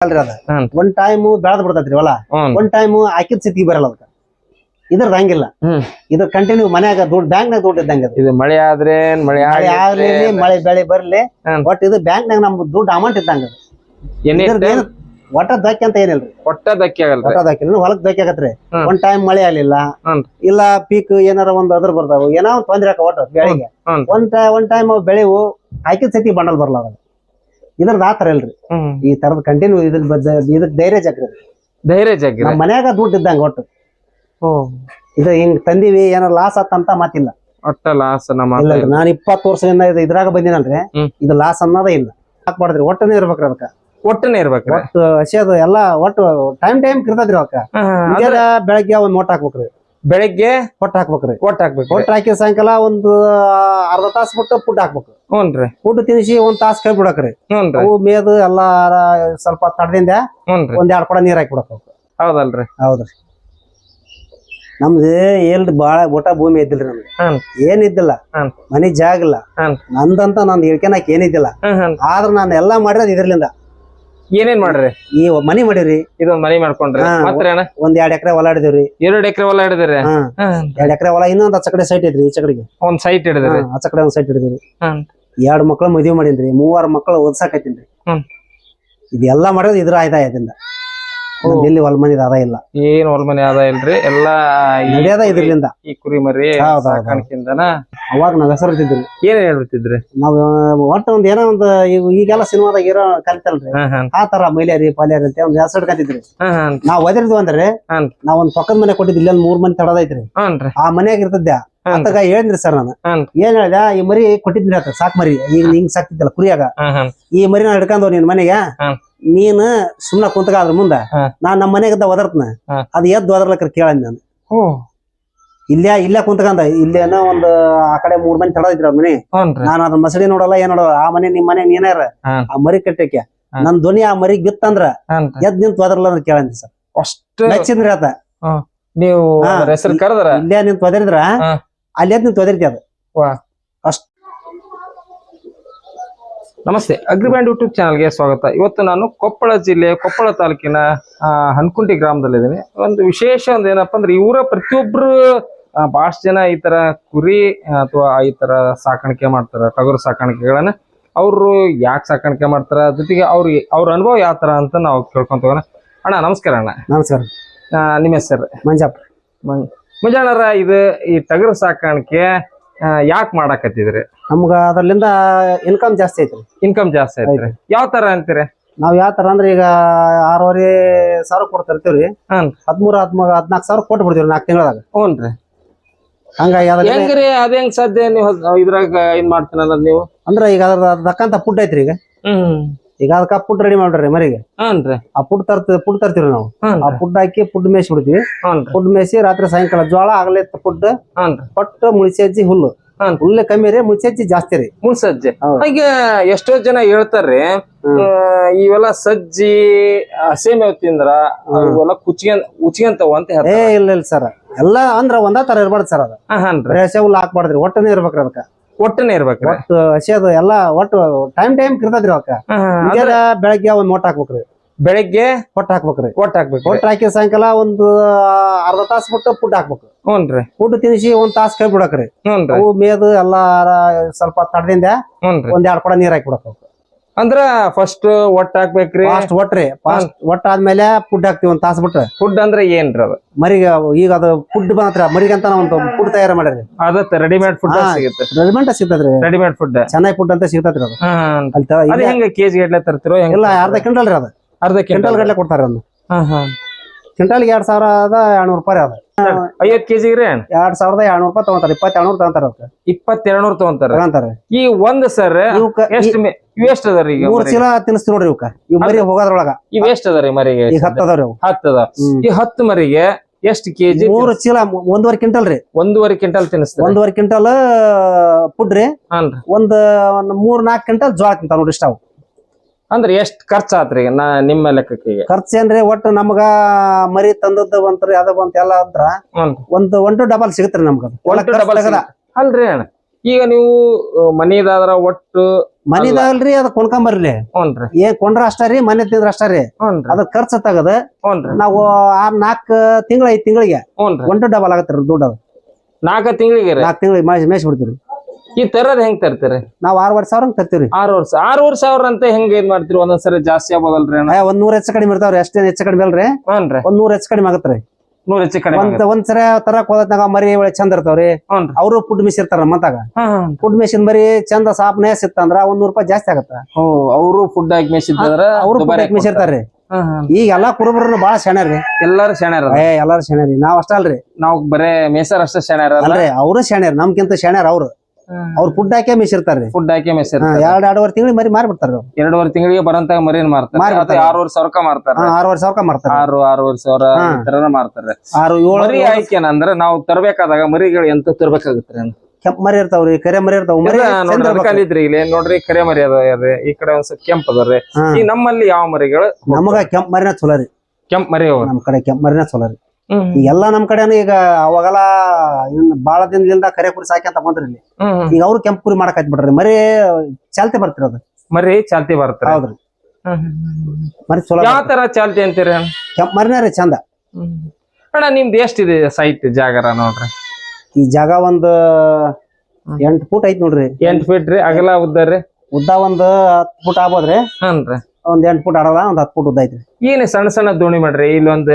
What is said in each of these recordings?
ಅಲ್ರಿ ಅದ. ಒಂದ್ ಟೈಮ್ ಬೆಳದ್ ಬಿಡ್ತೈತ್ರಿ ಹೊಲ. ಒಂದ್ ಟೈಮ್ ಹಾಕಿದ ಸ್ಥಿತಿ ಬರಲ್ಲ ಅದಕ್ಕ. ಇದ್ರದ್ ಹಂಗಿಲ್ಲ. ಇದ ಕಂಟಿನ್ಯೂ ಮನ್ಯಾಗ ದುಡ್ಡು ಬ್ಯಾಂಕ್ನಾಗ ದುಡ್ಡು ಇದ್ದಂಗ ಇದು ಮಳೆ ಆದ್ರೆ ಮಳೆ ಆಗ್ಲಿ ಮಳೆ ಬೆಳೆ ಬರ್ಲಿ. ಒಟ್ ಇದು ಬ್ಯಾಂಕ್ನಾಗ ನಮ್ ದುಡ್ಡು ಅಮೌಂಟ್ ಇದ್ದಂಗ ಒಟ್ಟ ದಕ್ಕಿ ಅಂತ ಏನಿಲ್ರಿ. ಒಟ್ಟ ಧಕ್ಕೆ ಆಗಲ್ರಿ? ಒಟ್ಟ ದಕ್ಕೆ ಹೊಲಕ್ ದಕ್ಕಿ ಆಗತ್ರಿ. ಒಂದ್ ಟೈಮ್ ಮಳೆ ಆಗ್ಲಿಲ್ಲ. ಇಲ್ಲ ಪೀಕ್ ಏನಾರ ಒಂದ್ ಅದ್ರ ಬರ್ತಾವ ಏನೋ ತೊಂದ್ರೆ ಆಕ ಒಟ್ಟು ಬೆಳೆಗೆ. ಒಂದ್ ಒಂದ್ ಟೈಮ್ ಬೆಳೆವು ಹಾಕಿದ ಸತಿ ಬಂಡಲ್ ಬರಲ್ಲ ಅದ ಇದ್ರದ್ ಆ ತರ ಇಲ್ರಿ. ಈ ತರದ್ ಕಂಟಿನ್ಯೂ ಇದ್ರ ಇದಕ್ ಧೈರ್ಯ ಇದು. ಧೈರ್ಯ ಜಗ್ಗಿರ ನಮ್ ಮನ್ಯಾಗ ದುಡ್ಡು ಇದ್ದಂಗ ಒಟ್ಟು. ಇದು ಹಿಂಗ್ ತಂದಿವಿ ಏನೋ ಲಾಸ್ ಆತಂತ ಮಾತಿಲ್ಲ. ಒಟ್ಟ ಲಾಸ್ ನಮ್ಮ ಇಲ್ಲ ನಾನು ಇಪ್ಪತ್ತು ವರ್ಷದಿಂದ ಇದು ಇದ್ರಾಗ ಬಂದಿನಲ್ರಿ. ಇದು ಲಾಸ್ ಅನ್ನೋದೇ ಇಲ್ಲ. ಹಾಕ್ಬಾರ್ದ್ರಿ ಒಟ್ಟನೇ ಇರ್ಬೇಕ್ರಿ ಅದಕ್ಕ. ಒಟ್ಟನೆ ಇರ್ಬೇಕ್ರಿ. ಒಟ್ಟು ಅದು ಎಲ್ಲಾ ಒಟ್ಟು ಟೈಮ್ ಟೈಮ್ ಕಿರ್ತದ್ರಿ ಅವಕ್ಕ. ಬೆಳಗ್ಗೆ ಒಂದ್ ಮೋಟ್ ಹಾಕ್ಬೇಕ್ರಿ. ಬೆಳಿಗ್ಗೆ ಹೊಟ್ಟ ಹಾಕ್ಬೇಕ್ರಿ. ಹೊಟ್ಟ ಹಾಕ್ಬೇಕು. ಹೊಟ್ಟ ಹಾಕಿ ಸಾಯಂಕಾಲ ಒಂದು ಅರ್ಧ ತಾಸು ಬಿಟ್ಟು ಫುಡ್ ಹಾಕ್ಬೇಕು. ಹ್ಞೂನ್ರಿ ಫುಡ್ ತಿನ್ಸಿ ಒಂದ್ ತಾಸು ಕೈ ಬಿಡಕ್ರಿ. ಹ್ಞೂನ್ರಿ ಅವು ಮೇದು ಎಲ್ಲಾ ಸ್ವಲ್ಪ ತಡದಿಂದ ಹ್ಞೂನ್ರಿ ಒಂದ್ ಎರಡ್ ಕೊಡ ನೀರ್ ಹಾಕಿ ಬಿಡಕ್ ಹೌದಲ್ರಿ. ಹೌದ್ರಿ. ನಮ್ದು ಎಲ್ರಿ ಬಾಳ ಊಟ ಭೂಮಿ ಇದ್ದಿಲ್ರಿ ನಮ್ಗೆ ಏನಿದ್ದಿಲ್ಲ. ಮನಿ ಜಾಗ ಇಲ್ಲ. ನಂದಂತ ನಂದು ಹೇಳ್ಕೊಳಕ್ ಏನಿದ್ದಿಲ್ಲ ಆದ್ರ ನಾನು ಎಲ್ಲಾ ಮಾಡಿರೋದು ಇದ್ರಲಿಂದ ಏನೇನ್ ಮಾಡ್ರಿ? ಈ ಮನಿ ಮಾಡಿರಿ ಇದೊಂದ್ ಮನಿ ಮಾಡ್ಕೊಂಡ್ರಿ. ಹಾ. ಮತ್ರಿ ಅಣ್ಣ ಒಂದ್ ಎರಡ್ ಎಕರೆ ಹೊಲ ಹಿಡಿದಿವ್ರಿ. ಎರಡ್ ಎಕರೆ ಹೊಲ ಹಿಡಿದ್ರಿ? ಹಾ. ಎರಡ್ ಎಕರೆ ಹೊಲ ಇನ್ನೊಂದ್ ಹಚ್ಚ ಕಡೆ ಸೈಟ್ ಐತ್ರಿ ಈಚೆ ಕಡೆಗೆ ಒಂದ್ ಸೈಟ್ ಹಿಡಿದ್ರಿ. ಹಚ್ಚ ಕಡೆ ಒಂದ್ ಸೈಟ್ ಹಿಡಿದಿವ್ರಿ. ಹ್ಮ್. ಎರಡ್ ಮಕ್ಳು ಮದ್ವಿ ಮಾಡಿನ್ರಿ ಮೂವಾರ್ ಮಕ್ಳು ಓದ್ಸಾಕತ್ತೀನ್ರಿ ಹ್ಮ್. ಇದೆಲ್ಲಾ ಮಾಡೋದು ಇದ್ರ ಆಯ್ತಾ ನಂದ್ ಎಲ್ಲಿ ಹೊಲ ಮನಿದ ಆದಾಯ ಇಲ್ಲ. ಏನ್ ಹೊಲ ಮನೆ ಅದ ಇಲ್ರಿ? ಎಲ್ಲಾ ನಡೆಯೋದ ಇದ್ರಲಿಂದ. ಈ ಕುರಿ ಮರಿ. ಸಾಕಾಣಿಕೆಯಿಂದನ? ಅವಾಗ ನಾವ್ ಹೆಸರು ಇದ್ದಿದ್ರಿ ಏನ್ ಹೇಳ್ಬಿಟ್ಟಿದ್ರಿ? ನಾವ್ ಒಟ್ಟ ಒಂದ್ ಏನೋ ಒಂದ್ ಈಗ ಈಗೆಲ್ಲ ಸಿನಿಮಾದಾಗ ಇರೋ ಕಲಿತಲ್ರಿ. ಆ ತರ ಮೈಲಾರಿ ಪಾಲ್ಯಾರಿ ಅಂತ ಒಂದ್ ಹೆಸರು ಹ್ಮ್ ನಾವ್ ಒದರಿದ್ವು ಅಂದ್ರೆ. ನಾವ್ ಒಂದ್ ಪಕ್ಕದ ಮನೆ ಕೊಟ್ಟಿದ್ ಇಲ್ಲೊಂದ್ ಮೂರ್ ಮನೆ ತಡದೈತ್ರಿ ಆ ಮನ್ಯಾಗ ಇರ್ತದ್ಯ? ಹ್ಮ್. ಅತ್ತಗ ಹೇಳಿದ್ರಿ ಸರ್ ನಾನು. ಏನ್ ಹೇಳ್ದ? ಈ ಮರಿ ಕೊಟ್ಟಿದ್ರಿ ಆತ ಸಾಕ್ ಮರಿ. ಈಗ ಹಿಂಗ್ ಸಾಕ್ತಿದ್ದಲ್ಲ ಕುರಿಯಾಗ. ಈ ಮರಿ ನಾ ಹಿಡ್ಕೊಂಡ್ ನಿನ್ ಮನೆಗೆ. ನೀನ್ ಸುಮ್ನ ಕುಂತಕ ಅದ್ರ ಮುಂದ ನಾ ನಾನ್ ನಮ್ಮ ಮನೆಗಿದ್ದ ಒದರ್ತನ. ಅದ್ ಎದ್ದು ಒದರ್ಲಕ್ರ ಕೇಳ ನಾನು. ಇಲ್ಲೇ ಇಲ್ಲೇ ಕುಂತಕಂದ. ಇಲ್ಲೇನೋ ಒಂದ್ ಆ ಕಡೆ ಮೂರ್ ಮನೆ ತಡದಿದ್ರ ಅದ್ ಮನಿ. ಹ್ಞೂನ್ರಿ ನಾನು ಅದ್ರ ಮಸಡಿ ನೋಡಲ್ಲ ಏನ್ ನೋಡಲ್ಲ. ಆ ಮನೆ ನಿಮ್ ಮನೆ ನೀನಾರ. ಆ ಮರಿ ಕಟ್ಟಕ್ಕೆ. ನನ್ ಧ್ವನಿ ಆ ಮರಿ ಬಿತ್ತಂದ್ರ ಹ್ಞೂನ್ರಿ ಎದ್ ನಿಂತ ಒದರ್ಲ ಅಂತ ಕೇಳಂದಿ ಸರ್. ಅಷ್ಟು ಮೆಚ್ಚಿದ್ರಿ ಆತ. ನೀವು ಹಾ. ಅದ್ರ ಹೆಸರು ಕರೆದ್ರ? ಇಲ್ಲೇ ನಿಂತ ಒದರಿದ್ರ? ಹಾ. ಅಲ್ಲಿ ಎದ್ ನಿಂತ ಒದರಿತಿ ಅದು? ನಮಸ್ತೆ. ಅಗ್ರಿಬ್ಯಾಂಡ್ ಯೂಟ್ಯೂಬ್ ಚಾನಲ್ಗೆ ಸ್ವಾಗತ. ಇವತ್ತು ನಾನು ಕೊಪ್ಪಳ ಜಿಲ್ಲೆ ಕೊಪ್ಪಳ ತಾಲೂಕಿನ ಹನ್ಕುಂಟಿ ಗ್ರಾಮದಲ್ಲಿದ್ದೀನಿ. ಒಂದು ವಿಶೇಷ ಒಂದು ಏನಪ್ಪ ಅಂದ್ರೆ ಇವರ ಪ್ರತಿಯೊಬ್ಬರು ಭಾಳಷ್ಟು ಜನ ಈ ತರ ಕುರಿ ಅಥವಾ ಈ ತರ ಸಾಕಾಣಿಕೆ ಮಾಡ್ತಾರೆ ಟಗರು ಸಾಕಾಣಿಕೆಗಳನ್ನ ಅವರು ಯಾಕೆ ಸಾಕಾಣಿಕೆ ಮಾಡ್ತಾರ ಜೊತೆಗೆ ಅವ್ರ ಅವ್ರ ಅನುಭವ ಯಾವ ತರ ಅಂತ ನಾವು ಕೇಳ್ಕೊಂತ ಅಣ್ಣ ನಮಸ್ಕಾರ ಅಣ್ಣ. ನಮಸ್ಕಾರ. ನಿಮ್ಮ ಹೆಸರು? ಮಂಜಪ್ಪ. ಮುಂಜಾನರ ಇದು ಈ ಟಗರು ಸಾಕಾಣಿಕೆ ಯಾಕೆ ಮಾಡಾಕತ್ತಿದ್ರಿ? ನಮ್ಗ ಅದ್ರಲಿಂದ ಇನ್ಕಮ್ ಜಾಸ್ತಿ ಐತ್ರಿ. ಇನ್ಕಮ್ ಜಾಸ್ತಿ ಐತ್ರಿ. ಯಾವ ತರ ಅಂತೀರಿ? ನಾವ್ ಯಾವ ತರ ಅಂದ್ರೆ ಈಗ ಆರೂವರೆ ಸಾವಿರ ಕೊಡ್ತಿರ್ತೀವ್ರಿ. ಹ್ಮ್. ಹದ್ಮೂರ್ ಹದ್ಮೂರ್ ಹದ್ನಾಲ್ಕು ಸಾವಿರ ಕೊಟ್ಟು ಬಿಡ್ತೀವ್ರಿ ನಾಲ್ಕು ತಿಂಗಳದಾಗ. ಹ್ಞೂನ್ರಿ ಹಂಗಾಗಿ ಅದ್ರ ಹೆಂಗ್ರಿ? ಅದ ಹೆಂಗ್ ಸಾಧ್ಯ ನೀವು ಇದ್ರಾಗ ಏನ್ ಮಾಡ್ತೀನ ಅನ್ನೋದ್ ನೀವು? ಅಂದ್ರೆ ಈಗ ಅದ್ರ ಅದ್ ತಕ್ಕಂತ ಫುಡ್ ಐತ್ರಿ ಈಗ. ಹ್ಮ್. ಈಗ ಅದಕ್ಕೆ ಪುಟ್ ರೆಡಿ ಮಾಡ್ರಿ ಮರಿಗೆ. ಆ ಫುಡ್ ತರ್ತ ಪುಡ್ ತರ್ತೀವಿ ನಾವು. ಆ ಪುಡ್ ಹಾಕಿ ಪುಡ್ ಮೇಸಿ ಬಿಡ್ತೀವಿ ಪುಡ್ ಫುಡ್ ಮೇಯಿಸಿ ರಾತ್ರಿ ಸಾಯಂಕಾಲ ಜೋಳ ಆಗಲೇ ಪುಡ್ ಹ್ಞೂನ್ರಿ ಮುಳಿಸಿ ಹುಲ್ಲು. ಹುಲ್ಲೆ ಹುಲ್ಲು ಕಮ್ಮಿ ರೀ ಮುಳಿಸಜ್ಜಿ ಜಾಸ್ತಿ ರೀ. ಮುಳ್ಸಜ್ಜೆ ಹಾಗೆ ಈಗ ಎಷ್ಟೋ ಜನ ಹೇಳ್ತಾರ್ರಿ ಇವೆಲ್ಲ ಸಜ್ಜಿ ಹಸೆ ಮೇವ್ ತಿಂದ್ರ ಇವೆಲ್ಲ ಕುಚ್ಕೊಂಡ್ ಉಚ್ಕೊಂತಾವ ಅಂತ ಏ ಇಲ್ಲ ಇಲ್ಲ ಸರ್. ಎಲ್ಲಾ ಅಂದ್ರ ಒಂದ ತರ ಇರ್ಬಾರ್ದು ಸರ್ ಅದ. ಹಾ, ಹಾನ್ರಿ ಬರೀ ಹಸಿ ಹುಲ್ಲು ಹಾಕ್ಬಾರ್ದ್ರಿ ಒಟ್ಟನೇ ಇರ್ಬೇಕ್ರಿ ಅದಕ್ಕ. ಒಟ್ಟನೆ ಇರ್ಬೇಕು ಒಟ್ಟು ಹಸಿ ಅದು ಎಲ್ಲಾ ಒಟ್ಟು ಟೈಮ್ ಟೈಮ್ ಕಿರ್ತದ್ರಿ ಅವಕ್ಕ. ಮುಂಜಾನೆ ಬೆಳಗ್ಗೆ ಒಂದ್ ಮೊಟ್ಟ ಹಾಕ್ಬೇಕ್ರಿ. ಬೆಳಿಗ್ಗೆ ಹೊಟ್ಟ ಹಾಕ್ಬೇಕ್ರಿ. ಒಟ್ಟ ಹಾಕ್ಬೇಕು ಹೊಟ್ಟ ಹಾಕಿ ಸಾಯಂಕಾಲ ಒಂದು ಅರ್ಧ ತಾಸು ಬಿಟ್ಟು ಫುಡ್ ಹಾಕ್ಬೇಕು. ಹ್ಞೂನ್ರಿ ಫುಡ್ ತಿನ್ಸಿ ಒಂದ್ ತಾಸು ಕೈ ಬಿಡಕ್ರಿ. ಹ್ಞೂನ್ರಿ ಅವು ಮೇದು ಎಲ್ಲಾ ಸ್ವಲ್ಪ ತಡದಿಂದ ಒಂದ್ ಎರಡ್ ಕೊಡ ನೀರ್ ಹಾಕಿ ಬಿಡಕ್ ಅಂದ್ರ ಫಸ್ಟ್ ಒಟ್ಟ ಹಾಕ್ಬೇಕ್ರಿ. ಫಾಸ್ಟ್ ಒಟ್ರಿ ಫಾಸ್ಟ್ ಒಟ್ಟ ಆದ್ಮೇಲೆ ಫುಡ್ ಹಾಕ್ತಿವಿ ಒಂದ್ ತಾಸ್ ಬಿಟ್ಟು ಫುಡ್ ಅಂದ್ರೆ ಏನ್ರಿ ಅದು? ಮರಿಗ ಈಗ ಅದು ಫುಡ್ ಮಾತ್ರ ಮರಿಗಂತ ಒಂದು ಫುಡ್ ತಯಾರ ಮಾಡ್ರಿ. ಅದತ್ತ ರೆಡಿಮೇಡ್ ಫುಡ್. ಸಿಗುತ್ತೆ. ರೆಡಿಮೇಡ್ ಸಿಗ್ತದ್ರಿ. ರೆಡಿಮೇಡ್ ಫುಡ್ ಚೆನ್ನಾಗಿ ಫುಡ್ ಅಂತ ಸಿಗ್ತದ್ರಿ ಅದು. ಅಲ್ಲಿ ಹೆಂಗ ಕೆಜಿ ಗಟ್ಲೆ ತರ್ತಿರೋ ಇಲ್ಲ ಅರ್ಧ ಕ್ವಿಂಟಲ್ ರೀ ಅದು. ಅರ್ಧ ಕ್ವಿಂಟಲ್ ಕ್ವಿಂಟಲ್ ಗಟ್ಲೆ ಕೊಡ್ತಾರ ಅದನ್ನ. ಹಾ ಹಾ. ಕ್ವಿಂಟಲ್ಗೆ ಎರಡ್ ಸಾವಿರದ ಅದ ಎರಡ್ನೂರು ರೂಪಾಯಿ ಅದ. ಐವತ್ ಕೆಜಿ ರೀ ಎರಡ್ ಸಾವಿರದ ಎರಡ್ನೂರು ರೂಪಾಯಿ ತಗೊಂತಾರೆ ಇಪ್ಪತ್ತೆರಡ್ನೂರು ತಗೋತಾರ ಅದಕ್ಕೆ. ಇಪ್ಪತ್ತೆರಡ್ನೂರು ತಗೊಂತಾರ. ತಗೊಂತಾರೆ. ಈ ಒಂದ್ ಸರ್ ಇವಕ್ಕ ಎಷ್ಟ್ ಮೇ- ಇವ್ ಎಷ್ಟ್ ಅದಾರಿ ಈಗ ಮೂರ್? ಚೀಲ ತಿನ್ಸ್ತಿ ನೋಡ್ರಿ ಇವಕ್ಕ ಇವ್ ಮರಿ ಹೋಗೋದ್ರೊಳಗ. ಇವ್ ಎಷ್ಟ್ ಅದಾರಿ ಮರಿಗೆ? ಈಗ ಹತ್ತು ಅದಾವ್ರಿ ಅವು. ಹತ್ತು ಅದ ಈ ಹತ್ತು ಮರಿಗೆ ಎಷ್ಟ್ ಕೆಜಿ ಮೂರು ಚೀಲ ಒಂದೂವರೆ ಕ್ವಿಂಟಲ್ ರೀ. ಒಂದೂವರೆ ಕ್ವಿಂಟಲ್ ತಿನ್ನಿಸ್ತಾರ ಒಂದೂವರೆ ಕ್ವಿಂಟಲ್ ಪುಡ್ರಿ. ರೀ ಒಂದ್ ಮೂರ್ ನಾಲ್ಕು ಕ್ವಿಂಟಲ್ ಜೋಳ ತಿಂತಾವ ನೋಡ್ರಿ ಇಷ್ಟ ಅವು. ಅಂದ್ರ ಎಷ್ಟ್ ಖರ್ಚ್ ಆತ್ರಿ ನಾ ನಿಮ್ಮ ಲೆಕ್ಕಕ್ಕೆ ಈಗ? ಅಂದ್ರೆ ಏನ್ರಿ ಒಟ್ಟು ನಮ್ಗ ಮರಿ ತಂದದ್ದು ಬಂತ್ರಿ ಅದ ಬಂತ ಎಲ್ಲ ಅಂದ್ರ ಒಂದ್ ಒನ್ ಟು ಡಬಲ್ ಸಿಗತ್ರಿ ನಮ್ಗ ಒಟ್ಟು ಅಲ್ರಿ ಅಣ್ಣ. ಈಗ ನೀವು ಮನಿದಾದ್ರ ಒಟ್ಟು ಮನಿದಾಗಲ್ರಿ ಅದ ಕೊಂಡ್ಕೊಂಬರ್ಲಿ. ಹ್ಞೂನ್ರಿ ಏನ್ ಕೊಂಡ್ರ ಅಷ್ಟ ರೀ ಮನೆ ತಿಂದ್ರ ಅಷ್ಟ ರೀ. ಹ್ಞೂನ್ರಿ ಅದ ಖರ್ಚು ತಗದ ಹ್ಞೂನ್ರಿ ನಾವು ಆರ್ ನಾಕ್ ತಿಂಗಳ ಐದ್ ತಿಂಗಳಿಗೆ ಹ್ಞೂನ್ರಿ ಒಂಟು ಡಬಲ್ ಆಗತ್ರಿ ದುಡ್ಡು ಅದು ನಾಲ್ಕ ತಿಂಗಳಿಗೆ ರೀ? ನಾಲ್ಕು ತಿಂಗಳಿಗೆ ಮೇಯ್ಸಿ ಮೇಯ್ಸಿ ಬಿಡ್ತೀವಿ ಈ ತರದ್ ಹೆಂಗ್ ತರ್ತೀರಿ? ನಾವ್ ಆರೂವರೆ ಸಾವಿರ ತರ್ತೀವಿ ಆರ್ ವರ್ಷ. ಆರೂವರೆ ಸಾವಿರ ಅಂತ ಹೆಂಗ್ ಏನ್ ಮಾಡ್ತೀರಿ? ಒಂದೊಂದ್ಸರಿ ಜಾಸ್ತಿ ಆಗೋದಲ್ರಿ ಅಣ್ಣ? ಒಂದ್ ನೂರ್ ಹೆಚ್ಚು ಕಡಿಮೆ ಇರ್ತಾವ್ರಿ ಅಷ್ಟೇ ಹೆಚ್ಚು ಕಡಿಮೆ ಅಲ್ರಿ. ಹ್ಞೂನ್ರಿ ಒಂದ್ ನೂರ್ ಹೆಚ್ಚು ಕಡಿಮೆ ಆಗತ್ರಿ. ನೂರ್ ಹೆಚ್ಚು ಕಡಿಮೆ ಒಂದ್ ಒಂದ್ಸರಿ ತರಕ್ ಹೋದಾಗ ಮರಿ ಒಳ್ಳೆ ಚಂದ ಇರ್ತಾವ್ರಿ. ಹ್ಞೂನ್ರಿ ಅವರು ಫುಡ್ ಮಿಸ್ ಇರ್ತಾರ ಮತ್ತಾಗ ಹ್ಮ್ ಫುಡ್ ಮಿಷಿನ್ ಬರಿ ಚಂದ ಸಾಪ್ ನೇಸ್ ಇತ್ತಂದ್ರ ಒಂದ್ ನೂರ್ ರೂಪಾಯಿ ಜಾಸ್ತಿ ಆಗತ್ತ. ಓ ಅವರು ಫುಡ್ ಹಾಕಿ ಮೇಸಿದ್ರ ಅವ್ರು ಫುಡ್ ಮಿಸ್ ಇರ್ತಾರ್ರಿ ಈಗ ಎಲ್ಲಾ ಕುರುಬರು ಬಾಳ ಶೆಣ್ಯಾರ್ರಿ ಎಲ್ಲಾರು ಶಾಣ್ಯಾರ ಏ ಎಲ್ಲಾರು ಶೆಣ್ಯಾರಿ ನಾವ್ ಅಷ್ಟ ಅಲ್ರಿ. ನಾವ್ ಬರೇ ಮೇಸರ್ ಅಷ್ಟೇ ಶಾಣ್ಯಾರ ಅವರು ಅವ್ರು ಶೆಣ್ಯಾರ ನಮ್ಗಿಂತ ಶೆಣ್ಯಾರ ಅವ್ರು. ಅವ್ರ ಫುಡ್ ಹಾಕಿ ಮಿಸ್ ಇರ್ತಾರ್ರಿ ಫುಡ್ ಹಾಕಿ ಮೇಸರ್ ಎರಡ್ ಎರಡುವರೆ ತಿಂಗಳು ಮರಿ ಮಾರಿ ಬಿಡ್ತಾರ ಎರಡೂವರೆ ತಿಂಗಳಿಗೆ ಬರಂತ ಮರಿನ್ ಮಾರ್ತಾರೆ. ಆರೂವರೆ ಸಾವಿರಕ್ಕ ಮಾರ್ತಾರ. ಆರೂವರೆ ಸಾವಿರ ಮಾರ್ತಾರೆ. ಆರು ಆರೂವರೆ ಸಾವಿರ ಮಾರ್ತಾರೆ. ಆರು ಏಳು ಮರಿ ಆಯ್ಕೆ ಅಂದ್ರ ನಾವು ತರಬೇಕಾದಾಗ ಮರಿಗಳು ಎಂತ ತರಬೇಕಾಗುತ್ತೆ ಕೆಂಪ್ ಮರಿ ಇರ್ತಾವ್ರಿ ಕರೆ ಮರಿ ಇರ್ತಾವ. ಮರಿ ಕಲಿದ್ರಿ ಇಲ್ಲಿ. ನೋಡ್ರಿ ಕರೆ ಮರಿ ಅದ ಈ ಕಡೆ ಒಂದ್ ಸ್ವಲ್ಪ ಕೆಂಪ್ ಅದಾರ್ರಿ. ಈ ನಮ್ಮಲ್ಲಿ ಯಾವ ಮರಿಗಳು ನಮಗ ಕೆಂಪ್ ಮರಿನ ಚಲೋ ರೀ. ಕೆಂಪ್ ಮರಿ ನಮ್ ಕಡೆ ಕೆಂಪ್ ಮರಿನ ಚಲೋ ರೀ. ಈಗೆಲ್ಲ ನಮ್ ಕಡೆನು ಈಗ ಅವಾಗೆಲ್ಲ ಬಹಳ ಬಾಳ ದಿನದಿಂದ ಕರೆ ಕುರಿ ಅಂತ ಬಂದ್ರಿ ಇಲ್ಲಿ. ಹ್ಮ್ ಈಗ ಅವ್ರು ಕೆಂಪು ಕುರಿ ಮಾಡಕ್ ಬಿಡ್ರಿ ಮರಿ ಚಾಲ್ತಿ ಬರ್ತಿರೋದು ಮರಿ ಚಾಲ್ತಿ ಬರ್ತಾರೆ? ಹೌದ್ರಿ. ಮರಿ ಚಲೋ ಯಾವ ತರ ಚಾಲ್ತಿ ಅಂತೀರಿ? ಕೆಂಪ್ ಮರಿನ ರೀ ಚಂದ. ಅಣ್ಣ ನಿಮ್ದು ಎಷ್ಟಿದೆ ಸೈಟ್ ಜಾಗರ ನೋಡ್ರಿ? ಈ ಜಾಗ ಒಂದ್ ಎಂಟ್ ಫೂಟ್ ಐತ್ ನೋಡ್ರಿ. ಎಂಟ್ ಫೀಟ್ ರೀ ಅಗಲ ಉದ್ದ ರೀ? ಉದ್ದ ಒಂದ್ ಹತ್ತ್ ಫೂಟ್ ಆಗ್ಬೋದ್ರಿ. ಹನ್ರಿ ಒಂದ್ ಎಂಟ್ ಫುಟ್ ಅಡದ ಒಂದ್ ಹತ್ ಫುಟ್ ಉದ್ದ ಐತ್ರಿ. ಏನ್ ಸಣ್ಣ ಸಣ್ಣ ದೋಣಿ ಮಾಡ್ರಿ ಇಲ್ಲೊಂದ್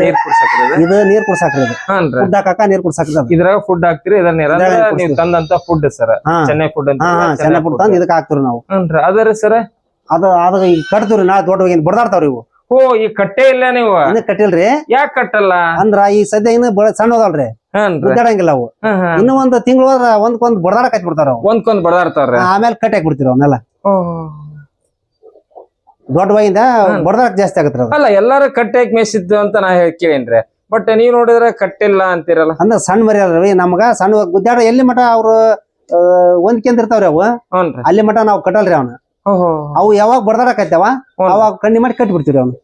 ನೀರ್ ಕುಡ್ಸಕ್ರಿ ಇದು? ನೀರ್ ಕುಡ್ಸಾಕ್ರಿ ಇದು. ಹನ್ರಿ ಫುಡ್ ಹಾಕಾಕ ನೀರ್ ಕುಡ್ಸಾಕ್ರಿ ಅದು. ಇದ್ರಾಗ ಫುಡ್ ಹಾಕ್ತಿರಿ ಇದನ್ನ ನೀರ್. ಅಂದ್ರೆ ನೀವು ತಂದಂತ ಫುಡ್ ಸರ್. ಹಾ. ಚೆನ್ನೈ ಫುಡ್ ಅಂತ ಹಾ ಹಾ ಚೆನ್ನ ಫುಡ್ ತಂದ್ ಇದಕ್ ಹಾಕ್ತಿವ್ರಿ ನಾವು. ಹನ್ರಿ ಅದರಿ ಸರ್? ಅದ ಅದ ಈಗ ಕಟ್ತೀವ್ರಿ ನಾ ದೊಡ್ಡ ಹೋಗಿ ಬಡದಾಡ್ತಾವ್ರಿ ಇವು. ಓ ಈ ಕಟ್ಟೆ ಇಲ್ಲ ನೀವು? ಇನ್ನ ಕಟ್ಟಿಲ್ರಿ. ಯಾಕೆ ಕಟ್ಟಲ್ಲ? ಅಂದ್ರ ಈ ಸದ್ಯ ಇನ್ನು ಬಳ ಸಣ್ಣ ಹೋದಲ್ರಿ ಹನ್ರಿ ಅವು. ಇನ್ನ ಇನ್ನು ಒಂದ್ ತಿಂಗಳು ಹೋದ್ರ ಒಂದ್ಕೊಂದ್ ಬಡದಾಡಕ್ ಹಚ್ಚಿ ಬಿಡ್ತಾರ ಅವು. ಒಂದ್ಕೊಂದ್ ಬಡದಾಡ್ತಾವ್ರಿ. ಆಮೇಲೆ ಕಟ್ಟಿ ಬಿಡ್ತಿರ ಅವನ್ನೆಲ್ಲ. ದೊಡ್ಡ ಬಾಯಿಂದ ಬಡದಾಕ್ ಜಾಸ್ತಿ ಆಗುತ್ತೆ ಅಲ್ಲ ಎಲ್ಲಾರು ಕಟ್ಟೆ ಹಾಕಿ ಮೇಸಿದ್ದು ಅಂತ ನಾ ಕೇಳಿನ್ರಿ ಬಟ್ ನೀವ್ ನೋಡಿದ್ರೆ ಕಟ್ಟಿಲ್ಲ ಅಂತೀರಲ್ಲ. ಅಂದ್ರೆ ಸಣ್ಣ ಮರಿ ಅಲ್ರಿ ನಮಗ ಸಣ್ಣ ಗುದ್ದಾಡ ಎಲ್ಲಿ ಮಠ ಅವ್ರು ಹೊಂದ್ಕೊಂಡಿರ್ತಾವ್ರಿ ಅವು. ಹ್ಞೂನ್ರಿ. ಅಲ್ಲಿ ಮಠ ನಾವು ಕಟ್ಟಲ್ರಿ ಅವ್ನ. ಓಹೋ. ಅವು ಯಾವಾಗ ಬಡದಾಡಕ್ ಆಯ್ತಾವ ಅವಾಗ ಕಣ್ಣಿ ಮಾಡಿ ಕಟ್ಟಿ ಬಿಡ್ತೀವಿ ಅವ್ನು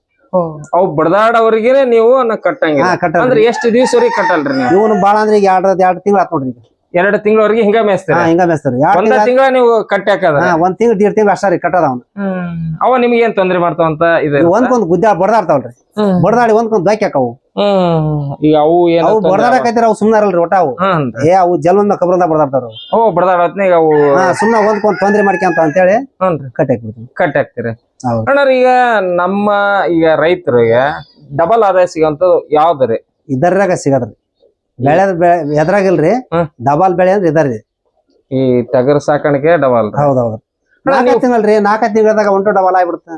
ಅವ್ ಬಡದಾಡವ್ರಿಗೆ ನೀವು ಕಟ್ಟಂಗಿಲ್ಲ. ಹಾ ಅಂದ್ರೆ ಎಷ್ಟು ದಿವ್ಸ ಕಟ್ಟಲ್ರಿ ನೀವು? ಇವನು ಬಾಳ ಅಂದ್ರೆ ಈಗ ಎರಡ್ ಎರಡ್ ತಿಂಗಳು ಆತ್ ನೋಡ್ರಿ ಈಗ. ಎರಡು ತಿಂಗಳವರೆಗೆ ಹಿಂಗ ಮೇಸ್ತಾರೆ ಹಿಂಗ ಮೇಸ್ತಾರೆ ಒಂದ ತಿಂಗಳ ನೀವು ಕಟ್ಟಿ ಹಾಕದ? ಒಂದ್ ತಿಂಗಳು ದೀಡ್ ತಿಂಗಳು ಅಷ್ಟ ರೀ ಕಟ್ಟದ ಅವ್ನು. ಅವ ನಿಮ್ಗೆ ಏನ್ ತೊಂದ್ರೆ ಮಾಡ್ತಾವಂತ ಇದೆ ಒಂದ್ಕೊಂದ್ ಗುದ್ದ ಬಡದಾಡ್ತಾವಲ್ರಿ. ಬಡದಾಡಿ ಒಂದ್ಕೊಂದ್ ದ್ವಾಕಿ ಹಾಕವು. ಈಗ ಅವು ಏನು ಅವು ಬಡದಾಡಕೈತಿರ ಅವು ಸುಮ್ನೆ ಇರಲ್ರಿ ಒಟ್ಟ ಅವು. ಏ ಅವು ಜಲ್ವಂದ ಕಬ್ರಂದ ಬಡದಾಡ್ತಾರ ಓ ಬಡದಾಡತ್ನಾಗ ಅವು ಸುಮ್ಮನೆ ಸುಮ್ನೆ ಒಂದ್ಕೊಂದ್ ತೊಂದ್ರೆ ಮಾಡ್ಕೊಂತ ಅಂತೇಳಿ ಕಟ್ಟಿ ಹಾಕ್ಬಿಡ್ತೀವಿ. ಕಟ್ಟಿ ಹಾಕ್ತೀರಿ. ಹೌದು. ಅಣ್ಣಾರ ಈಗ ನಮ್ಮ ಈಗ ರೈತರಿಗೆ ಡಬಲ್ ಆದಾಯ ಸಿಗಂತ ಯಾವ್ದ್ರಿ? ಇದರಾಗ ಸಿಗದ್ರಿ. ಬೆಳೆ ಎದ್ರಾಗಿಲ್ರಿ? ಹ್ಮ್. ಡಬಲ್ ಬೆಳೆ ಅಂದ್ರೆ ಇದಾರ್ರಿ. ಈ ಟಗರ್ ಸಾಕಾಣಿಕೆ ಡಬಲ್. ಹೌದೌದು. ನಾಲ್ಕೈದು ತಿಂಗಳ್ರಿ ನಾಲ್ಕೈದು ತಿಂಗಳದಾಗ ಒಂಟು ಡಬಲ್ ಆಗ್ಬಿಡುತ್ತೆ.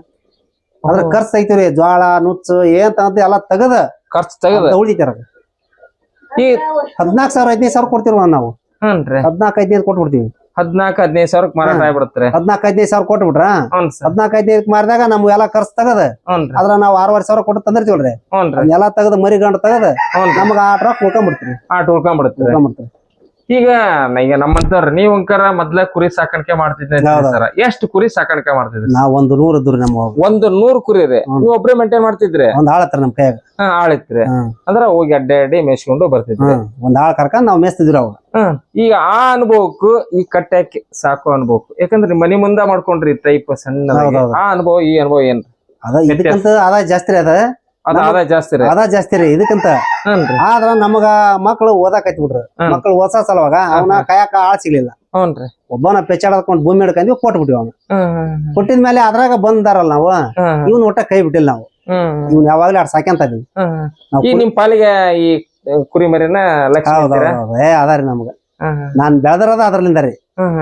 ಅದ್ರ ಖರ್ಚು ಐತಿವ್ರಿ ಜ್ವಾಳ ನುಚ್ಚು ಏನ್ ತಂತ ಎಲ್ಲಾ ತೆಗದ ಖರ್ಚು ತೆಗದ. ಉಳಿತಾರ ಈ ಹದ್ನಾಲ್ಕ ಸಾವಿರ ಹದಿನೈದು ಸಾವಿರ ಕೊಡ್ತಿರ್ವ ನಾವು. ಹ್ಞೂನ್ರಿ. ಹದ್ನಾಲ್ಕ ಹದಿನೈದು ಕೊಟ್ಟು ಹದ್ನಾಲ್ಕು ಹದಿನೈದು ಸಾವಿರಕ್ಕೆ ಮಾರಾಟ ಆಗ್ಬಿಡ್ತಾರೆ ಹದ್ನಾಕ್ ಹದ್ನಾಲ್ಕ ಹದಿನೈದು ಸಾವಿರ ಕೊಟ್ಟು ಬಿಟ್ರ ಹ್ಞೂ ಸರ್. ಹದ್ನಾಲ್ಕ ಹದಿನೈದು ಮಾರಿದಾಗ ನಮ್ಗೆ ಎಲ್ಲಾ ಖರ್ಚು ತಗದ. ಹ್ಞೂನ್ರಿ ಅದ್ರ ನಾವು ಆರೂವರೆ ಸಾವಿರ ಕೊಟ್ಟು ತಂದಿರ್ತೀವಲ್ರಿ. ಅದನ್ನೆಲ್ಲ ತೆಗದ ಮರಿ ಗಂಡು ತಗದ ಹ್ಞೂನ್ರಿ ನಮ್ಗ ಆ ಟ್ರಕ್ ಉಳ್ಕೊಂಡ್ಬಿಡ್ತೀರಿ ಆಟ ಉಳ್ಕೊಂಡ್ಬಿಡತ್ರಿ ಉಳ್ಕೊಂಡ್ಬಿಡ್ತೀರಿ ಈಗ ಈಗ ನಮ್ಮಂತವ್ರ ನೀವ್ ಅಂಕರ ಮೊದ್ಲ ಕುರಿ ಸಾಕಾಣಿಕೆ ಮಾಡ್ತಿದ್ದೆ. ಸರ್ ಎಷ್ಟು ಕುರಿ ಸಾಕಾಣಿಕೆ ಮಾಡ್ತಿದ್ರಿ? ನಾವ್ ಒಂದು ನೂರ್ ಇದ್ರಿ ನಮ್ಮ ಒಂದು ನೂರ್ ಕುರಿ ರೀ. ನೀವ್ ಒಬ್ರೇ ಮೇಂಟೈನ್ ಮಾಡ್ತಿದ್ರಿ? ಒಂದ್ ಆಳತ್ರ ನಮ್ ಕೈಯಾಗ. ಹಾ ಆಳಿತ್ರಿ ಅಂದ್ರ ಹೋಗಿ ಅಡ್ಡೆ ಅಡ್ಡಿ ಮೇಯ್ಸ್ಕೊಂಡು ಬರ್ತಿದ್ರಿ. ಒಂದ್ ಆಳ್ ಕರ್ಕೊಂಡ್ ನಾವ್ ಮೇಸ್ತಿದ್ರಿ ಅವಾಗ. ಈಗ ಆ ಅನುಭವಕ್ಕೂ ಈ ಕಟ್ಟಾಕಿ ಸಾಕು ಅನುಭವಕ್ಕೂ. ಯಾಕಂದ್ರೆ ಮನಿ ಮುಂದ ಮಾಡ್ಕೊಂಡ್ರಿ ಟೈಪ್ ಸಣ್ಣ ಆ ಅನುಭವ ಈ ಅನುಭವ ಏನ್ ಅದ ಜಾಸ್ತಿ ಅದ. ನಮ್ಮ- ಆದಾಯ ಜಾಸ್ತಿ ರೀ. ಆದಾಯ ಜಾಸ್ತಿ ರೀ ಇದಕ್ಕಂತ. ಆದ್ರ ನಮಗ ಮಕ್ಳು ಓದಾಕ ಬಿಡ್ರಿ. ಹ್ಮ್. ಮಕ್ಳು ಓದ್ಸೋ ಸಲುವಾಗ ಅವನ ಕಾಯಕ ಆಳ್ ಸಿಗ್ಲಿಲ್ಲ. ಹ್ಞೂನ್ರಿ ಒಬ್ಬನ ಪೆಚ್ಚಾಡ್ಕೊಂಡ್ ಭೂಮಿ ಹಿಡ್ಕೊಂಡ್ವಿ ಕೊಟ್ಟು ಬಿಟ್ಟಿವಿ ಅವನು. ಕೊಟ್ಟಿದ ಮೇಲೆ ಅದ್ರಾಗ ಬಂದಾರಲ್ಲ ನಾವು ಇವ್ನ ಒಟ್ಟ ಕೈ ಬಿಟ್ಟಿಲ್ಲ ನಾವು. ಇವ್ನ ಯಾವಾಗ್ಲೂ ಆಡ್ ಸಾಕ್ಯಂತ ಇದೀವಿ. ನಿಮ್ ಪಾಲಿಗೆ ಈ ಕುರಿ ಮರಿನ? ಏ ಅದಾರಿ ನಮ್ಗ. ನಾನ್ ಬೆಳೆದಿರೋದ ಅದ್ರಲಿಂದ ರೀ.